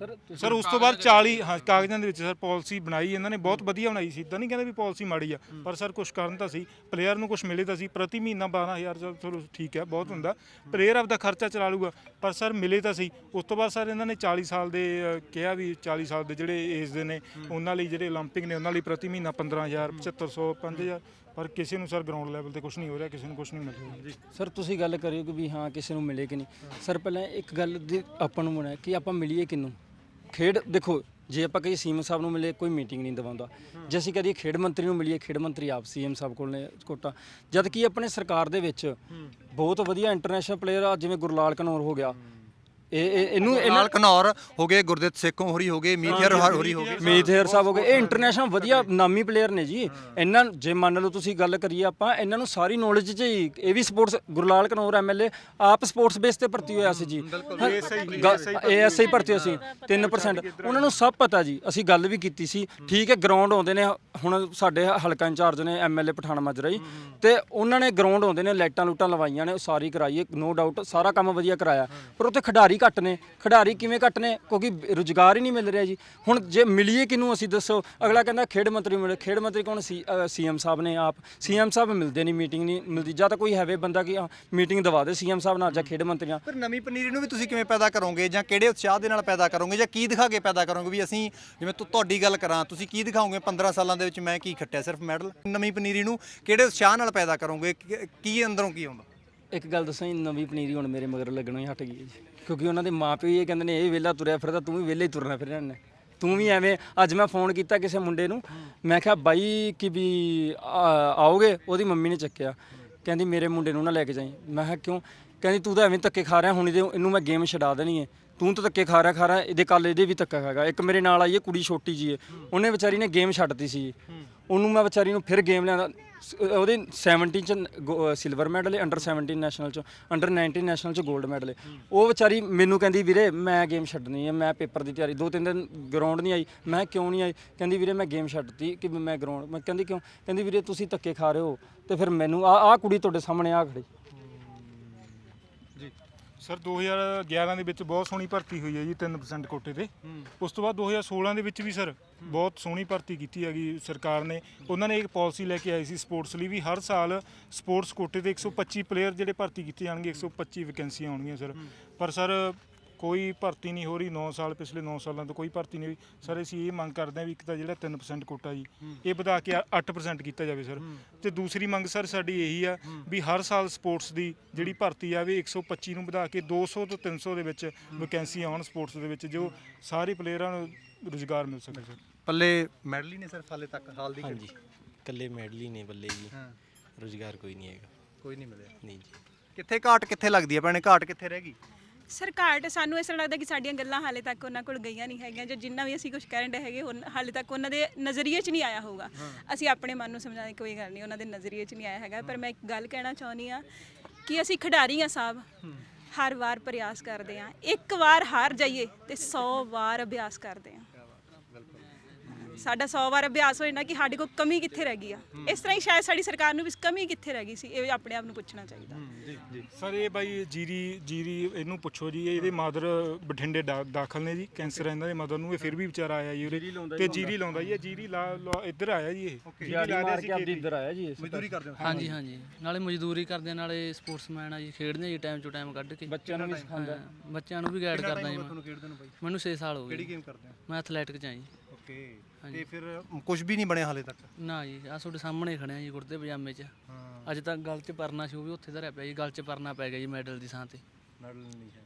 ਸਰ ਸਰ ਉਸ ਤੋਂ ਬਾਅਦ 40 ਹਾਂ ਕਾਗਜ਼ਾਂ ਦੇ ਵਿੱਚ ਸਰ ਪਾਲਿਸੀ ਬਣਾਈ ਇਹਨਾਂ ਨੇ ਬਹੁਤ ਵਧੀਆ ਬਣਾਈ ਸੀ ਇਦਾਂ ਨਹੀਂ ਕਹਿੰਦੇ ਵੀ ਪਾਲਿਸੀ ਮਾੜੀ ਆ ਪਰ ਸਰ ਕੁਝ ਕਰਨ ਤਾਂ ਸੀ ਪਲੇਅਰ ਨੂੰ ਕੁਝ ਮਿਲੇ ਤਾਂ ਸੀ ਪ੍ਰਤੀ ਮਹੀਨਾ 12000 ਚਲੋ ਚਲੋ ਠੀਕ ਹੈ ਬਹੁਤ ਹੁੰਦਾ ਪਲੇਅਰ ਆਪਦਾ ਖਰਚਾ ਚਲਾ ਲੂਗਾ ਪਰ ਸਰ ਮਿਲੇ ਤਾਂ ਸੀ ਉਸ ਤੋਂ ਬਾਅਦ ਸਰ ਇਹਨਾਂ ਨੇ 40 ਸਾਲ ਦੇ ਅ, ਕਿਹਾ ਵੀ 40 ਸਾਲ ਦੇ ਜਿਹੜੇ ਏਜ ਦੇ ਨੇ ਉਹਨਾਂ ਲਈ ਜਿਹੜੇ 올림픽 ਨੇ ਉਹਨਾਂ ਲਈ ਪ੍ਰਤੀ ਮਹੀਨਾ 15000 7500 5000 ਪਰ ਕਿਸੇ ਨੂੰ ਸਰ ਗਰਾਊਂਡ ਲੈਵਲ ਤੇ ਕੁਝ ਨਹੀਂ ਹੋ ਰਿਹਾ ਕਿਸੇ ਨੂੰ ਕੁਝ ਨਹੀਂ ਮਿਲ ਰਿਹਾ ਜੀ ਸਰ ਤੁਸੀਂ ਗੱਲ ਕਰਿਓ ਕਿ ਵੀ ਹਾਂ ਕਿਸੇ ਨੂੰ ਮਿਲੇ ਕਿ ਨਹੀਂ ਸਰ ਪਹਿਲਾਂ ਇੱਕ ਗੱਲ ਦੀ ਆਪਾਂ ਨੂੰ ਮਨਾ ਕਿ ਆਪਾਂ ਮਿਲੀਏ ਕਿਨੂੰ ਖੇਡ ਦੇਖੋ ਜੇ ਆਪਾਂ ਕਹੀਏ ਸੀਐਮ ਸਾਹਿਬ ਨੂੰ ਮਿਲੇ ਕੋਈ ਮੀਟਿੰਗ ਨਹੀਂ ਦਵਾਉਂਦਾ। ਜੇ ਅਸੀਂ ਕਹੀਏ ਖੇਡ ਮੰਤਰੀ ਨੂੰ ਮਿਲੀਏ ਖੇਡ ਮੰਤਰੀ ਆਪ ਸੀਐਮ ਸਾਹਿਬ ਕੋਲ ਨੇ ਕੋਟਾ। ਜਦ ਕਿ ਆਪਣੇ ਸਰਕਾਰ ਦੇ ਵਿੱਚ ਬਹੁਤ ਵਧੀਆ ਇੰਟਰਨੈਸ਼ਨਲ ਪਲੇਅਰ ਆ ਜਿਵੇਂ ਗੁਰਲਾਲ ਘਨੌਰ ਹੋ ਗਿਆ। ਇਹ ਇਹ- ਇਹਨੂੰ ਇਹਨਾਂ ਨਾਲ ਘਨੌਰ ਹੋ ਗਏ ਗੁਰਦਿੱਤ ਸੇਖੋਂ ਹੋਰੀ ਹੋ ਗਏ ਮੀਤਿਆਰ ਹੋਰੀ ਹੋ ਗਏ। ਮੀਤ ਹੇਰ ਸਾਹਿਬ ਹੋ ਗਏ। ਇਹ ਇੰਟਰਨੈਸ਼ਨਲ ਵਧੀਆ ਨਾਮੀ ਪਲੇਅਰ ਨੇ ਜੀ। ਇਹਨਾਂ ਜੇ ਮੰਨ ਲਓ ਤੁਸੀਂ ਗੱਲ ਕਰੀਏ ਆਪਾਂ ਇਹਨਾਂ ਨੂੰ ਸਾਰੀ ਨੌਲੇਜ ਚ ਹੀ ਇਹ ਵੀ sports Gurlal Ghanaur MLA AAP sports base ਤੇ ਭਰਤੀ ਹੋਇਆ ਸੀ ਜੀ। ਏਐਸਆਈ ਭਰਤੀ ਹੋਇਆ ਸੀ 3% ਉਹਨਾਂ ਨੂੰ ਸਭ ਪਤਾ ਜੀ। ਅਸੀਂ ਗੱਲ ਵੀ ਕੀਤੀ ਸੀ। ਠੀਕ ਹੈ ਗਰਾਊਂਡ ਆਉਂਦੇ ਨੇ ਹੁਣ ਸਾਡੇ ਹਲਕਾ ਇੰਚਾਰਜ ਨੇ ਐਮਐਲਏ ਪਠਾਨ ਮਾਜਰਾ ਜੀ ਤੇ ਉਹਨਾਂ ਨੇ ਗਰਾਊਂਡ ਆਉਂਦੇ ਨੇ ਲਾਈਟਾਂ ਲੂਟਾਂ ਲਵਾਈਆਂ ਨੇ ਉਹ ਸਾਰੀ ਕਰਾਈਏ ਨੋ ਡਾਊਟ ਸਾਰਾ ਕੰਮ ਵਧੀਆ ਕਰਾਇਆ। ਪਰ ਉੱਥੇ ਖਿਡਾਰੀ ਘੱਟ ਨੇ, ਖਿਡਾਰੀ ਕਿਵੇਂ ਘੱਟ ਨੇ, ਕਿਉਂਕਿ ਰੁਜ਼ਗਾਰ ਹੀ ਨਹੀਂ ਮਿਲ ਰਿਹਾ ਜੀ। ਹੁਣ ਜੇ ਮਿਲੀਏ ਕਿਨੂੰ ਅਸੀਂ ਦੱਸੋ? ਅਗਲਾ ਕਹਿੰਦਾ ਖੇਡ ਮੰਤਰੀ ਮਿਲੇ, ਖੇਡ ਮੰਤਰੀ ਕੌਣ ਸੀ? ਸੀਐਮ ਸਾਹਿਬ ਨੇ ਆਪ। ਸੀਐਮ ਸਾਹਿਬ ਮਿਲਦੇ ਨਹੀਂ, ਮੀਟਿੰਗ ਨਹੀਂ ਮਿਲਦੀ। ਜਾਂ ਤਾਂ ਕੋਈ ਹੈਵੇ ਬੰਦਾ ਕਿ ਮੀਟਿੰਗ ਦਵਾ ਦੇ ਸੀਐਮ ਸਾਹਿਬ ਨਾਲ ਜਾਂ ਖੇਡ ਮੰਤਰੀ ਨਾਲ ਪਰ ਨਵੀਂ ਪਨੀਰੀ ਨੂੰ ਵੀ ਤੁਸੀਂ ਕਿਵੇਂ ਪੈਦਾ ਕਰੋਗੇ? ਜਾਂ ਕਿਹੜੇ ਉਤਸ਼ਾਹ ਦੇ ਨਾਲ ਪੈਦਾ ਕਰੋਗੇ? ਜਾਂ ਕੀ ਦਿਖਾ ਕੇ ਪੈਦਾ ਕਰੋਗੇ ਵੀ ਅਸੀਂ, ਜਿਵੇਂ ਤੁ- ਤੁਹਾਡੀ ਗੱਲ ਕਰਾਂ, ਤੁਸੀਂ ਕੀ ਦਿਖਾਓਗੇ 15 ਸਾਲਾਂ ਦੇ ਵਿੱਚ ਮੈਂ ਕੀ ਖੱਟਿਆ ਸਿਰਫ ਮੈਡਲ? ਨਵੀਂ ਪਨੀਰੀ ਨੂੰ ਕਿਹੜੇ ਉਤਸ਼ਾਹ ਨਾਲ ਪੈਦਾ ਕਰੋਗੇ? ਕੀ ਅੰਦਰੋਂ ਕੀ ਆਉਂਦਾ? ਇੱਕ ਗੱਲ ਦੱਸਾਂ ਜੀ, ਨਵੀਂ ਪਨੀਰੀ ਹੁਣ ਮੇਰੇ ਮਗਰ ਲੱਗਣੋਂ ਹੀ ਹਟ ਗਈ ਹੈ ਜੀ। ਕਿਉਂਕਿ ਉਹਨਾਂ ਦੇ ਮਾਪੇ ਹੀ ਇਹ ਕਹਿੰਦੇ ਨੇ, ਇਹ ਵਿਹਲਾ ਤੁਰਿਆ ਫਿਰਦਾ, ਤੂੰ ਵੀ ਵਿਹਲੇ ਹੀ ਤੁਰਨਾ ਫਿਰ ਨੇ ਤੂੰ ਵੀ ਐਵੇਂ, ਅੱਜ ਮੈਂ ਫੋਨ ਕੀਤਾ ਕਿਸੇ ਮੁੰਡੇ ਨੂੰ, ਮੈਂ ਕਿਹਾ, ਬਾਈ, ਕਿ ਵੀ, ਆ- ਆਓਗੇ? ਉਹਦੀ ਮੰਮੀ ਨੇ ਚੱਕਿਆ। ਕਹਿੰਦੀ, ਮੇਰੇ ਮੁੰਡੇ ਨੂੰ ਨਾ ਲੈ ਕੇ ਜਾਈਂ। ਮੈਂ ਕਿਹਾ, ਕਿਉਂ? ਕਹਿੰਦੀ, ਤੂੰ ਤਾਂ ਐਵੇਂ ਧੱਕੇ ਖਾ ਰਿਹਾ, ਹੁਣ ਇਹਦੇ, ਇਹਨੂੰ ਮੈਂ ਗੇਮ ਛਡਾ ਦੇਣੀ ਹੈ। ਤੂੰ ਤਾਂ ਧੱਕੇ ਖਾ ਰਿਹਾ ਖਾ ਰਿਹਾ, ਇਹਦੇ ਕੱਲ ਇਹਦੇ ਵੀ ਧੱਕਾ ਹੈਗਾ। ਇੱਕ ਮੇਰੇ ਨਾਲ ਆਈ ਹੈ, ਕੁੜੀ ਛੋਟੀ ਜੀ ਹੈ। ਉਹਨੇ ਵਿਚਾਰੀ ਨੇ ਗੇਮ ਛੱਡਤੀ ਸੀ। ਉਹਨੂੰ ਮੈਂ ਵਿਚਾਰੀ ਨੂੰ ਫਿਰ ਗੇਮ ਲਿਆਂਦਾ। ਸ- ਉਹਦੇ 17 ਚ ਸਿਲਵਰ ਮੈਡਲ ਹੈ ਅੰਡਰ 17 ਨੈਸ਼ਨਲ ਚ ਅੰਡਰ 19 ਨੈਸ਼ਨਲ ਚ 골ਡ ਮੈਡਲ ਹੈ ਉਹ ਵਿਚਾਰੀ ਮੈਨੂੰ ਕਹਿੰਦੀ, ਵੀਰੇ, ਮੈਂ ਗੇਮ ਛੱਡਣੀ ਹੈ ਮੈਂ ਪੇਪਰ ਦੀ ਤਿਆਰੀ, ਦੋ ਤਿੰਨ ਦਿਨ ਗਰਾਊਂਡ ਨਹੀਂ ਆਈ। ਮੈਂ ਕਿਉਂ ਨਹੀਂ ਆਈ? ਕਹਿੰਦੀ, ਵੀਰੇ, ਮੈਂ ਗੇਮ ਛੱਡਤੀ ਕਿ ਵੀ ਮੈਂ ਗਰਾਊਂਡ ਮੈਂ ਕਹਿੰਦੀ, ਕਿਉਂ? ਕਹਿੰਦੀ, ਵੀਰੇ, ਤੁਸੀਂ ਧੱਕੇ ਖਾ ਰਹੇ ਹੋ, ਤੇ ਫਿਰ ਮੈਨੂੰ, ਆ ਆ ਕੁੜੀ ਤੁਹਾਡੇ ਸਾਹਮਣੇ, ਆ ਖੜੀ। ਸਰ 2011 ਦੇ ਵਿੱਚ ਬਹੁਤ ਸੋਹਣੀ ਭਰਤੀ ਹੋਈ ਹੈ ਜੀ 3% ਕੋਟੇ ਤੇ। ਉਸ ਤੋਂ ਬਾਅਦ 2016 ਦੇ ਵਿੱਚ ਵੀ ਸਰ ਬਹੁਤ ਸੋਹਣੀ ਭਰਤੀ ਕੀਤੀ ਹੈਗੀ ਸਰਕਾਰ ਨੇ। ਉਹਨਾਂ ਨੇ ਇੱਕ ਪਾਲਿਸੀ ਲੈ ਕੇ ਆਈ ਸੀ ਸਪੋਰਟਸ ਲਈ ਵੀ। ਹਰ ਸਾਲ ਸਪੋਰਟਸ ਕੋਟੇ ਤੇ 125 ਪਲੇਅਰ ਜਿਹੜੇ ਭਰਤੀ ਕੀਤੇ ਜਾਣਗੇ 125 ਵੈਕੈਂਸੀਆਂ ਆਉਣਗੀਆਂ ਸਰ। ਪਰ ਸਰ ਕੋਈ ਭਰਤੀ ਨਹੀਂ ਹੋ ਰਹੀ 9 ਸਾਲ ਪਿਛਲੇ 9 ਸਾਲਾਂ ਤੋਂ ਕੋਈ ਭਰਤੀ ਨਹੀਂ ਹੋਈ। ਸਰ ਅਸੀਂ ਇਹ ਮੰਗ ਕਰਦੇ ਹਾਂ ਵੀ ਇੱਕ ਤਾਂ ਜਿਹੜਾ 3% ਕੋਟਾ ਜੀ ਇਹ ਵਧਾ ਕੇ 8% ਕੀਤਾ ਜਾਵੇ ਸਰ ਤੇ ਦੂਸਰੀ ਮੰਗ ਸਰ ਸਾਡੀ ਇਹੀ ਆ ਵੀ ਹਰ ਸਾਲ ਸਪੋਰਟਸ ਦੀ ਜਿਹੜੀ ਭਰਤੀ ਆਵੇ 125 ਨੂੰ ਵਧਾ ਕੇ 200 ਤੋਂ 300 ਦੇ ਵਿੱਚ ਵੈਕੈਂਸੀਆਂ ਆਉਣ ਸਪੋਰਟਸ ਦੇ ਵਿੱਚ ਜੋ ਸਾਰੇ ਪਲੇਅਰਾਂ ਨੂੰ ਰੁਜ਼ਗਾਰ ਮਿਲ ਸਕੇ ਸਰ ਪੱਲੇ ਮੈਡਲ ਹੀ ਨੇ ਸਿਰਫ ਹਾਲੇ ਤੱਕ ਹਾਲ ਦੀ ਹਾਂਜੀ। ਇਕੱਲੇ ਮੈਡਲ ਹੀ ਨੇ ਬੱਲੇ ਜੀ। ਹਾਂ। ਰੁਜ਼ਗਾਰ ਕੋਈ ਨਹੀਂ ਹੈਗਾ। ਕੋਈ ਨਹੀਂ ਮਿਲਿਆ। ਨਹੀਂ ਜੀ। ਕਿੱਥੇ ਘਾਟ ਕਿੱਥੇ ਲੱਗਦੀ ਹੈ ਭੈਣੇ? ਘਾਟ ਕਿੱਥੇ ਰਹਿ ਗਈ? ਸਰਕਾਰ ਸਾਨੂੰ ਇਸ ਤਰ੍ਹਾਂ ਲੱਗਦਾ ਕਿ ਸਾਡੀਆਂ ਗੱਲਾਂ ਹਾਲੇ ਤੱਕ ਉਹਨਾਂ ਕੋਲ ਗਈਆਂ ਨਹੀਂ ਹੈਗੀਆਂ ਜੋ ਜਿੰਨਾ ਵੀ ਅਸੀਂ ਕੁਝ ਕਰਨ ਦੇ ਹੈਗੇ ਹੁਣ ਹਾਲੇ ਤੱਕ ਉਹਨਾਂ ਦੇ ਨਜ਼ਰੀਏ 'ਚ ਨਹੀਂ ਆਇਆ ਹੋਊਗਾ। ਅਸੀਂ ਆਪਣੇ ਮਨ ਨੂੰ ਸਮਝਾਉਣ ਦੀ ਕੋਈ ਗੱਲ ਨਹੀਂ ਉਹਨਾਂ ਦੇ ਨਜ਼ਰੀਏ 'ਚ ਨਹੀਂ ਆਇਆ ਹੈਗਾ। ਪਰ ਮੈਂ ਇੱਕ ਗੱਲ ਕਹਿਣਾ ਚਾਹੁੰਦੀ ਆ ਕਿ ਅਸੀਂ ਖਿਡਾਰੀ ਆ ਸਾਹਿਬ ਹਰ ਵਾਰ ਪ੍ਰਯਾਸ ਕਰਦੇ ਆ ਇੱਕ ਵਾਰ ਹਾਰ ਜਾਈਏ ਤੇ 100 ਵਾਰ ਅਭਿਆਸ ਕਰਦੇ ਆ ਸਾਡਾ 100 ਵਾਰ ਅਭਿਆਸ ਹੋ ਜਾਂਦਾ ਕਿ ਸਾਡੇ ਕੋਲ ਕਮੀ ਕਿੱਥੇ ਰਹਿ ਗਈ ਆ? ਇਸ ਤਰ੍ਹਾਂ ਹੀ ਸ਼ਾਇਦ ਸਾਡੀ ਸਰਕਾਰ ਨੂੰ ਵੀ ਕਮੀ ਕਿੱਥੇ ਰਹਿ ਗਈ ਸੀ ਇਹ ਆਪਣੇ ਆਪ ਨੂੰ ਪੁੱਛਣਾ ਚਾਹੀਦਾ। ਜੀ ਜੀ। ਸਰ ਇਹ ਬਾਈ ਜੀਰੀ ਜੀਰੀ ਇਹਨੂੰ ਪੁੱਛੋ ਜੀ ਇਹਦੇ ਮਦਰ ਬਠਿੰਡੇ ਦਾ- ਦਾਖਲ ਨੇ ਜੀ ਕੈਂਸਰ ਹੈ ਇਹਨਾਂ ਦੇ ਮਦਰ ਨੂੰ ਇਹ ਫਿਰ ਵੀ ਵਿਚਾਰਾ ਆਇਆ ਜੀ ਉਰੇ। ਤੇ ਜੀਰੀ ਲਾਉਂਦਾ ਜੀ ਇਹ ਜੀਰੀ ਲਾ ਲਾ- ਇੱਧਰ ਆਇਆ ਜੀ ਇਹ। ਜੀਰੀ ਯਾਰੀ ਲਾ ਮਾਰ ਰਿਹਾ ਕੇ ਸੀ ਆਪਦੀ ਖੇਤ। ਇੱਧਰ ਆਇਆ ਜੀ ਇਸ ਮਜ਼ਦੂਰੀ ਕਰਦੇ ਹੋ ਹਾਂਜੀ ਹਾਂਜੀ। ਨਾਲੇ ਮਜ਼ਦੂਰੀ ਕਰਦੇ ਆ, ਨਾਲੇ ਸਪੋਰਟਸਮੈਨ ਆ ਜੀ ਖੇਡਦੇ ਆ ਜੀ ਟਾਈਮ ਟੂ ਟਾਈਮ ਕੱਢ ਕੇ। ਬੱਚਿਆਂ ਨੂੰ ਵੀ ਸਿਖਾਉਂਦਾ। ਬੱਚਿਆਂ ਨੂੰ ਵੀ ਗਾਈਡ ਕਰਦਾ ਜੀ ਮੈਂ। ਤੁਹਾਨੂੰ ਖੇਡਦੇ ਨੂੰ ਬਾਈ? ਮੈਨੂੰ 6 ਸਾਲ ਹੋ ਗਏ ਕਿਹੜੀ। ਗੇਮ ਕਰਦੇ ਹੋ ਮੈਂ ਐਥਲੈਟਿਕ ਚ ਆ ਜੀ। ਓਕੇ ਤੇ ਫਿਰ ਕੁਝ ਵੀ ਨਹੀਂ ਬਣਿਆ ਹਾਲੇ ਤੱਕ? ਨਾ ਜੀ ਆ ਤੁਹਾਡੇ ਸਾਹਮਣੇ ਖੜਿਆ ਜੀ ਕੁੜਤੇ ਪਜਾਮੇ 'ਚ। ਹਾਂ। ਅੱਜ ਤੱਕ ਗਲ 'ਚ ਪਰਨਾ ਸ਼ੂ ਵੀ ਉੱਥੇ ਧਰਿਆ ਪਿਆ ਜੀ ਗਲ 'ਚ ਪਰਨਾ ਪੈ ਗਿਆ ਜੀ ਮੈਡਲ ਦੀ ਥਾਂ ਤੇ। ਮੈਡਲ ਨਹੀਂ ਹੈ।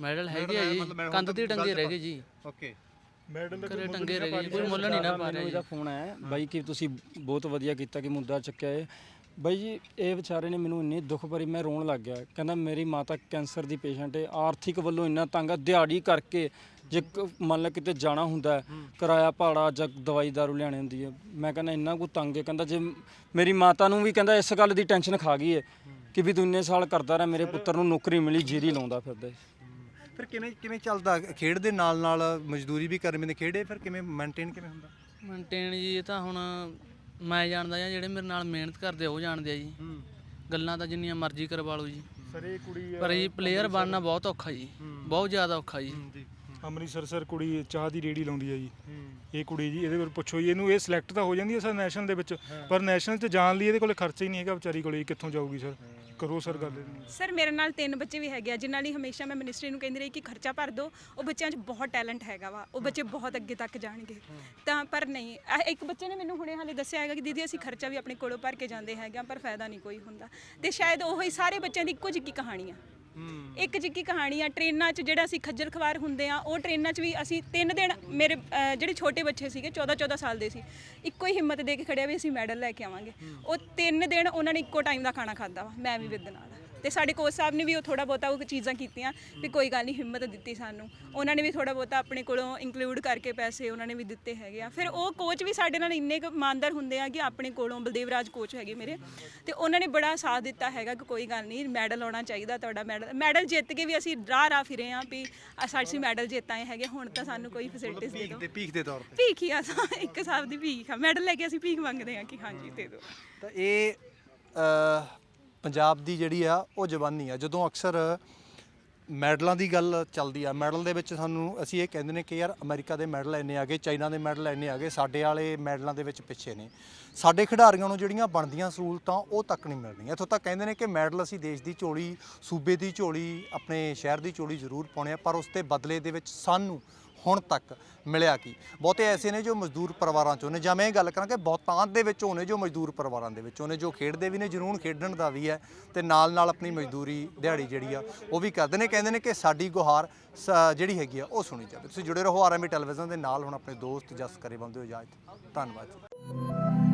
ਮੈਡਲ ਹੈਗੇ ਆ ਹੈ, ਜੀ ਕੰਧ ਤਾਂ ਟੰਗੇ ਰਹਿ ਗਏ ਜੀ। ਓਕੇ। ਮੈਡਲ ਕੋਈ ਟੰਗੇ ਰਹਿ ਗਏ ਕੋਈ ਮੁੱਲ ਨਹੀਂ ਨਾ ਪਾ ਰਿਹਾ ਜੀ। ਇਹਦਾ ਫੋਨ ਆਇਆ ਬਾਈ ਕਿ ਤੁਸੀਂ ਬਹੁਤ ਵਧੀਆ ਕੀਤਾ ਕਿ ਮੁੱਦਾ ਚੱਕਿਆ ਇਹ। ਬਾਈ ਜੀ ਇਹ ਵਿਚਾਰੇ ਨੇ ਮੈਨੂੰ ਇੰਨੀ ਦੁੱਖ ਭਰੀ ਮੈਂ ਰੋਣ ਲੱਗ ਗਿਆ। ਕਹਿੰਦਾ ਮੇਰੀ ਮਾਤਾ ਕੈਂਸਰ ਦੀ ਪੇਸ਼ੈਂਟ ਹੈ ਆਰਥਿਕ ਵੱਲੋਂ ਇੰਨਾ ਤੰਗ ਆ ਦਿਹਾੜੀ ਕਰਕੇ ਜੇ ਕ- ਮੰਨ ਲਾ ਕਿਤੇ ਜਾਣਾ ਹੁੰਦਾ ਹੈ, ਕਿਰਾਇਆ ਭਾੜਾ ਜਾਂ ਦਵਾਈ ਦਾਰੂ ਲਿਆਣੀ ਹੁੰਦੀ ਹੈ ਮੈਂ ਕਹਿੰਦਾ ਇੰਨਾ ਕੁ ਤੰਗ ਹੈ ਕਹਿੰਦਾ ਜੇ ਮੇਰੀ ਮਾਤਾ ਨੂੰ ਵੀ ਕਹਿੰਦਾ ਇਸ ਗੱਲ ਦੀ ਟੈਨਸ਼ਨ ਖਾ ਗਈ ਹੈ ਕਿ ਵੀ ਤੂੰ ਇੰਨੇ ਸਾਲ ਕਰਦਾ ਰਿਹਾ ਮੇਰੇ ਪੁੱਤਰ ਨੂੰ ਨੌਕਰੀ ਮਿਲੀ ਜੀਰੀ ਲਾਉਂਦਾ ਫਿਰਦਾ ਹੈ। ਫਿਰ ਕਿਵੇਂ ਕਿਵੇਂ ਚੱਲਦਾ? ਖੇਡ ਦੇ ਨਾਲ ਨਾਲ ਮਜ਼ਦੂਰੀ ਵੀ ਕਰਨੀ ਪੈਂਦੀ ਖੇਡੇ ਫਿਰ ਕਿਵੇਂ ਮੇਨਟੇਨ ਕਿਵੇਂ ਹੁੰਦਾ? ਮੇਨਟੇਨ ਜੀ ਇਹ ਤਾਂ ਹੁਣ ਮੈਂ ਜਾਣਦਾ ਜਾਂ ਜਿਹੜੇ ਮੇਰੇ ਨਾਲ ਮਿਹਨਤ ਕਰਦੇ ਉਹ ਜਾਣਦੇ ਆ ਜੀ। ਹੂੰ। ਗੱਲਾਂ ਤਾਂ ਜਿੰਨੀਆਂ ਮਰਜ਼ੀ ਕਰਵਾ ਲਓ ਜੀ। ਸਰ ਇਹ ਕੁੜੀ ਪਰ ਜੀ ਪਲੇਅਰ ਬਣਨਾ ਬਹੁਤ ਔਖਾ ਜੀ ਬਹੁਤ ਜ਼ਿਆਦਾ ਔਖਾ ਜੀ। ਅੰਮ੍ਰਿਤਸਰ ਸਰ ਕੁੜੀ ਚਾਹ ਦੀ ਰੇੜੀ ਲਾਉਂਦੀ ਹੈ ਜੀ। ਇਹ ਕੁੜੀ ਜੀ ਇਹਦੇ ਬਾਰੇ ਪੁੱਛੋ ਜੀ ਇਹਨੂੰ ਇਹ ਸਿਲੈਕਟ ਤਾਂ ਹੋ ਜਾਂਦੀ ਹੈ ਸਰ ਨੈਸ਼ਨਲ ਦੇ ਵਿੱਚ ਪਰ ਨੈਸ਼ਨਲ 'ਚ ਜਾਣ ਲਈ ਇਹਦੇ ਕੋਲੇ ਖਰਚਾ ਹੀ ਨਹੀਂ ਹੈਗਾ ਵਿਚਾਰੀ ਕੋਲੇ ਕਿੱਥੋਂ ਜਾਊਗੀ ਸਰ? ਕਰੋ ਸਰ ਗੱਲ। ਸਰ ਮੇਰੇ ਨਾਲ ਤਿੰਨ ਬੱਚੇ ਵੀ ਹੈਗੇ ਆ ਜਿਨ੍ਹਾਂ ਲਈ ਹਮੇਸ਼ਾ ਮੈਂ ਮਿਨਿਸਟਰੀ ਨੂੰ ਕਹਿੰਦੀ ਰਹੀ ਕਿ ਖਰਚਾ ਭਰ ਦਿਓ ਉਹ ਬੱਚਿਆਂ 'ਚ ਬਹੁਤ ਟੈਲੈਂਟ ਹੈਗਾ ਵਾ ਉਹ ਬੱਚੇ ਬਹੁਤ ਅੱਗੇ ਤੱਕ ਜਾਣਗੇ। ਤਾਂ ਪਰ ਨਹੀਂ ਆਹ ਇੱਕ ਬੱਚੇ ਨੇ ਮੈਨੂੰ ਹੁਣੇ ਹਾਲੇ ਦੱਸਿਆ ਹੈਗਾ ਕਿ ਦੀਦੀ ਅਸੀਂ ਖਰਚਾ ਵੀ ਆਪਣੇ ਕੋਲੋਂ ਭਰ ਕੇ ਜਾਂਦੇ ਹੈਗੇ ਆ ਪਰ ਫਾਇਦਾ ਨਹੀਂ ਕੋਈ ਹੁੰਦਾ। ਤੇ ਸ਼ਾਇਦ ਉਹ ਹੀ ਸਾਰੇ ਬੱਚਿਆਂ ਦੀ ਇੱਕੋ ਜਿਹੀ ਕਹਾਣੀ ਆ। ਇੱਕ ਜਿੱਕੀ ਕਹਾਣੀ ਆ ਟ੍ਰੇਨਾਂ 'ਚ ਜਿਹੜਾ ਅਸੀਂ ਖੱਜਲ ਖਵਾਰ ਹੁੰਦੇ ਆ ਉਹ ਟ੍ਰੇਨਾਂ 'ਚ ਵੀ ਅਸੀਂ ਤਿੰਨ ਦਿਨ ਮੇਰੇ ਜਿਹੜੇ ਛੋਟੇ ਬੱਚੇ ਸੀਗੇ 14 14 ਸਾਲ ਦੇ ਸੀ ਇੱਕੋ ਹੀ ਹਿੰਮਤ ਦੇ ਕੇ ਖੜਿਆ ਵੀ ਅਸੀਂ ਮੈਡਲ ਲੈ ਕੇ ਆਵਾਂਗੇ। ਉਹ ਤਿੰਨ ਦਿਨ ਉਹਨਾਂ ਨੇ ਇੱਕੋ ਟਾਈਮ ਦਾ ਖਾਣਾ ਖਾਦਾ ਵਾ ਮੈਂ ਵੀ ਵਿਦ ਨਾਲ। ਤੇ ਸਾਡੇ ਕੋਚ ਸਾਹਿਬ ਨੇ ਵੀ ਉਹ ਥੋੜਾ ਬਹੁਤਾ ਉਹ ਚੀਜ਼ਾਂ ਕੀਤੀਆਂ ਵੀ ਕੋਈ ਗੱਲ ਨਹੀਂ ਹਿੰਮਤ ਦਿੱਤੀ ਸਾਨੂੰ। ਉਹਨਾਂ ਨੇ ਵੀ ਥੋੜਾ ਬਹੁਤਾ ਆਪਣੇ ਕੋਲੋਂ ਇਨਕਲੂਡ ਕਰਕੇ ਪੈਸੇ ਉਹਨਾਂ ਨੇ ਵੀ ਦਿੱਤੇ ਹੈਗੇ ਆ। ਫਿਰ ਉਹ ਕੋਚ ਵੀ ਸਾਡੇ ਨਾਲ ਇੰਨੇ ਕੁ ਇਮਾਨਦਾਰ ਹੁੰਦੇ ਆ ਕਿ ਆਪਣੇ ਕੋਲੋਂ ਬਲਦੇਵ ਰਾਜ ਕੋਚ ਹੈਗੇ ਮੇਰੇ ਤੇ ਉਹਨਾਂ ਨੇ ਬੜਾ ਸਾਥ ਦਿੱਤਾ ਹੈਗਾ ਕਿ ਕੋਈ ਗੱਲ ਨਹੀਂ ਮੈਡਲ ਆਉਣਾ ਚਾਹੀਦਾ ਤੁਹਾਡਾ ਮੈਡਲ। ਮੈਡਲ ਜਿੱਤ ਕੇ ਵੀ ਅਸੀਂ ਰਾਹ ਰਾਹ ਫਿਰੇ ਆ ਵੀ ਅਸੀਂ ਮੈਡਲ ਜਿੱਤ ਆਏ ਹੈਗੇ ਹੁਣ ਤਾਂ ਸਾਨੂੰ ਕੋਈ ਫੈਸਿਲਿਟੀਜ਼ ਦੇ ਦਿਓ। ਭੀਖ ਦੇ ਤੌਰ ਤੇ। ਭੀਖ ਹੀ ਆ ਇੱਕ ਹਿਸਾਬ ਦੀ ਭੀਖ ਆ। ਮੈਡਲ ਲੈ ਕੇ ਅਸੀਂ ਭੀਖ ਮੰਗਦੇ ਆ ਕਿ ਹਾਂਜੀ ਦੇ ਦਿਓ। ਤਾਂ ਇਹ ਪੰਜਾਬ ਦੀ ਜਿਹੜੀ ਆ, ਉਹ ਜਵਾਨੀ ਆ। ਜਦੋਂ ਅਕਸਰ ਮੈਡਲਾਂ ਦੀ ਗੱਲ ਚੱਲਦੀ ਆ, ਮੈਡਲ ਦੇ ਵਿੱਚ ਸਾਨੂੰ ਅਸੀਂ ਇਹ ਕਹਿੰਦੇ ਨੇ ਕਿ ਯਾਰ ਅਮਰੀਕਾ ਦੇ ਮੈਡਲ ਇੰਨੇ ਆ ਗਏ, ਚਾਈਨਾ ਦੇ ਮੈਡਲ ਇੰਨੇ ਆ ਗਏ, ਸਾਡੇ ਵਾਲੇ ਮੈਡਲਾਂ ਦੇ ਵਿੱਚ ਪਿੱਛੇ ਨੇ। ਸਾਡੇ ਖਿਡਾਰੀਆਂ ਨੂੰ ਜਿਹੜੀਆਂ ਬਣਦੀਆਂ ਸਹੂਲਤਾਂ, ਉਹ ਤੱਕ ਨਹੀਂ ਮਿਲਦੀਆਂ। ਇੱਥੋਂ ਤੱਕ ਕਹਿੰਦੇ ਨੇ ਕਿ ਮੈਡਲ ਅਸੀਂ ਦੇਸ਼ ਦੀ ਝੋਲੀ, ਸੂਬੇ ਦੀ ਝੋਲੀ, ਆਪਣੇ ਸ਼ਹਿਰ ਦੀ ਝੋਲੀ ਜ਼ਰੂਰ ਪਾਉਣੇ ਆ, ਪਰ ਉਸ ਤੇ ਬਦਲੇ ਦੇ ਵਿੱਚ ਸਾਨੂੰ ਹੁਣ ਤੱਕ ਮਿਲਿਆ ਕੀ? ਬਹੁਤੇ ਐਸੇ ਨੇ ਜੋ ਮਜ਼ਦੂਰ ਪਰਿਵਾਰਾਂ ਚੋਂ ਨੇ। ਜਾਂ ਮੈਂ ਇਹ ਗੱਲ ਕਰਾਂ ਕਿ ਬਹੁਤਾਂਤ ਦੇ ਵਿੱਚੋਂ ਨੇ ਜੋ ਮਜ਼ਦੂਰ ਪਰਿਵਾਰਾਂ ਦੇ ਵਿੱਚੋਂ ਨੇ, ਜੋ ਖੇਡਦੇ ਵੀ ਨੇ, ਜਨੂਨ ਖੇਡਣ ਦਾ ਵੀ ਹੈ ਤੇ ਨਾਲ ਨਾਲ ਆਪਣੀ ਮਜ਼ਦੂਰੀ ਦਿਹਾੜੀ ਜਿਹੜੀ ਆ, ਉਹ ਵੀ ਕਰਦੇ ਨੇ। ਕਹਿੰਦੇ ਨੇ ਕਿ ਸਾਡੀ ਗੁਹਾਰ ਸ- ਜਿਹੜੀ ਹੈਗੀ ਆ, ਉਹ ਸੁਣੀ ਜਾਵੇ। ਤੁਸੀਂ ਜੁੜੇ ਰਹੋ ਆਰਐਮੀ ਟੈਲੀਵਿਜ਼ਨ ਦੇ ਨਾਲ। ਹੁਣ ਆਪਣੇ ਦੋਸਤ ਜਸ ਕਰੇ ਬੰਦੇ ਹੋ ਇਜਾਜ਼ਤ। ਧੰਨਵਾਦ ਜੀ।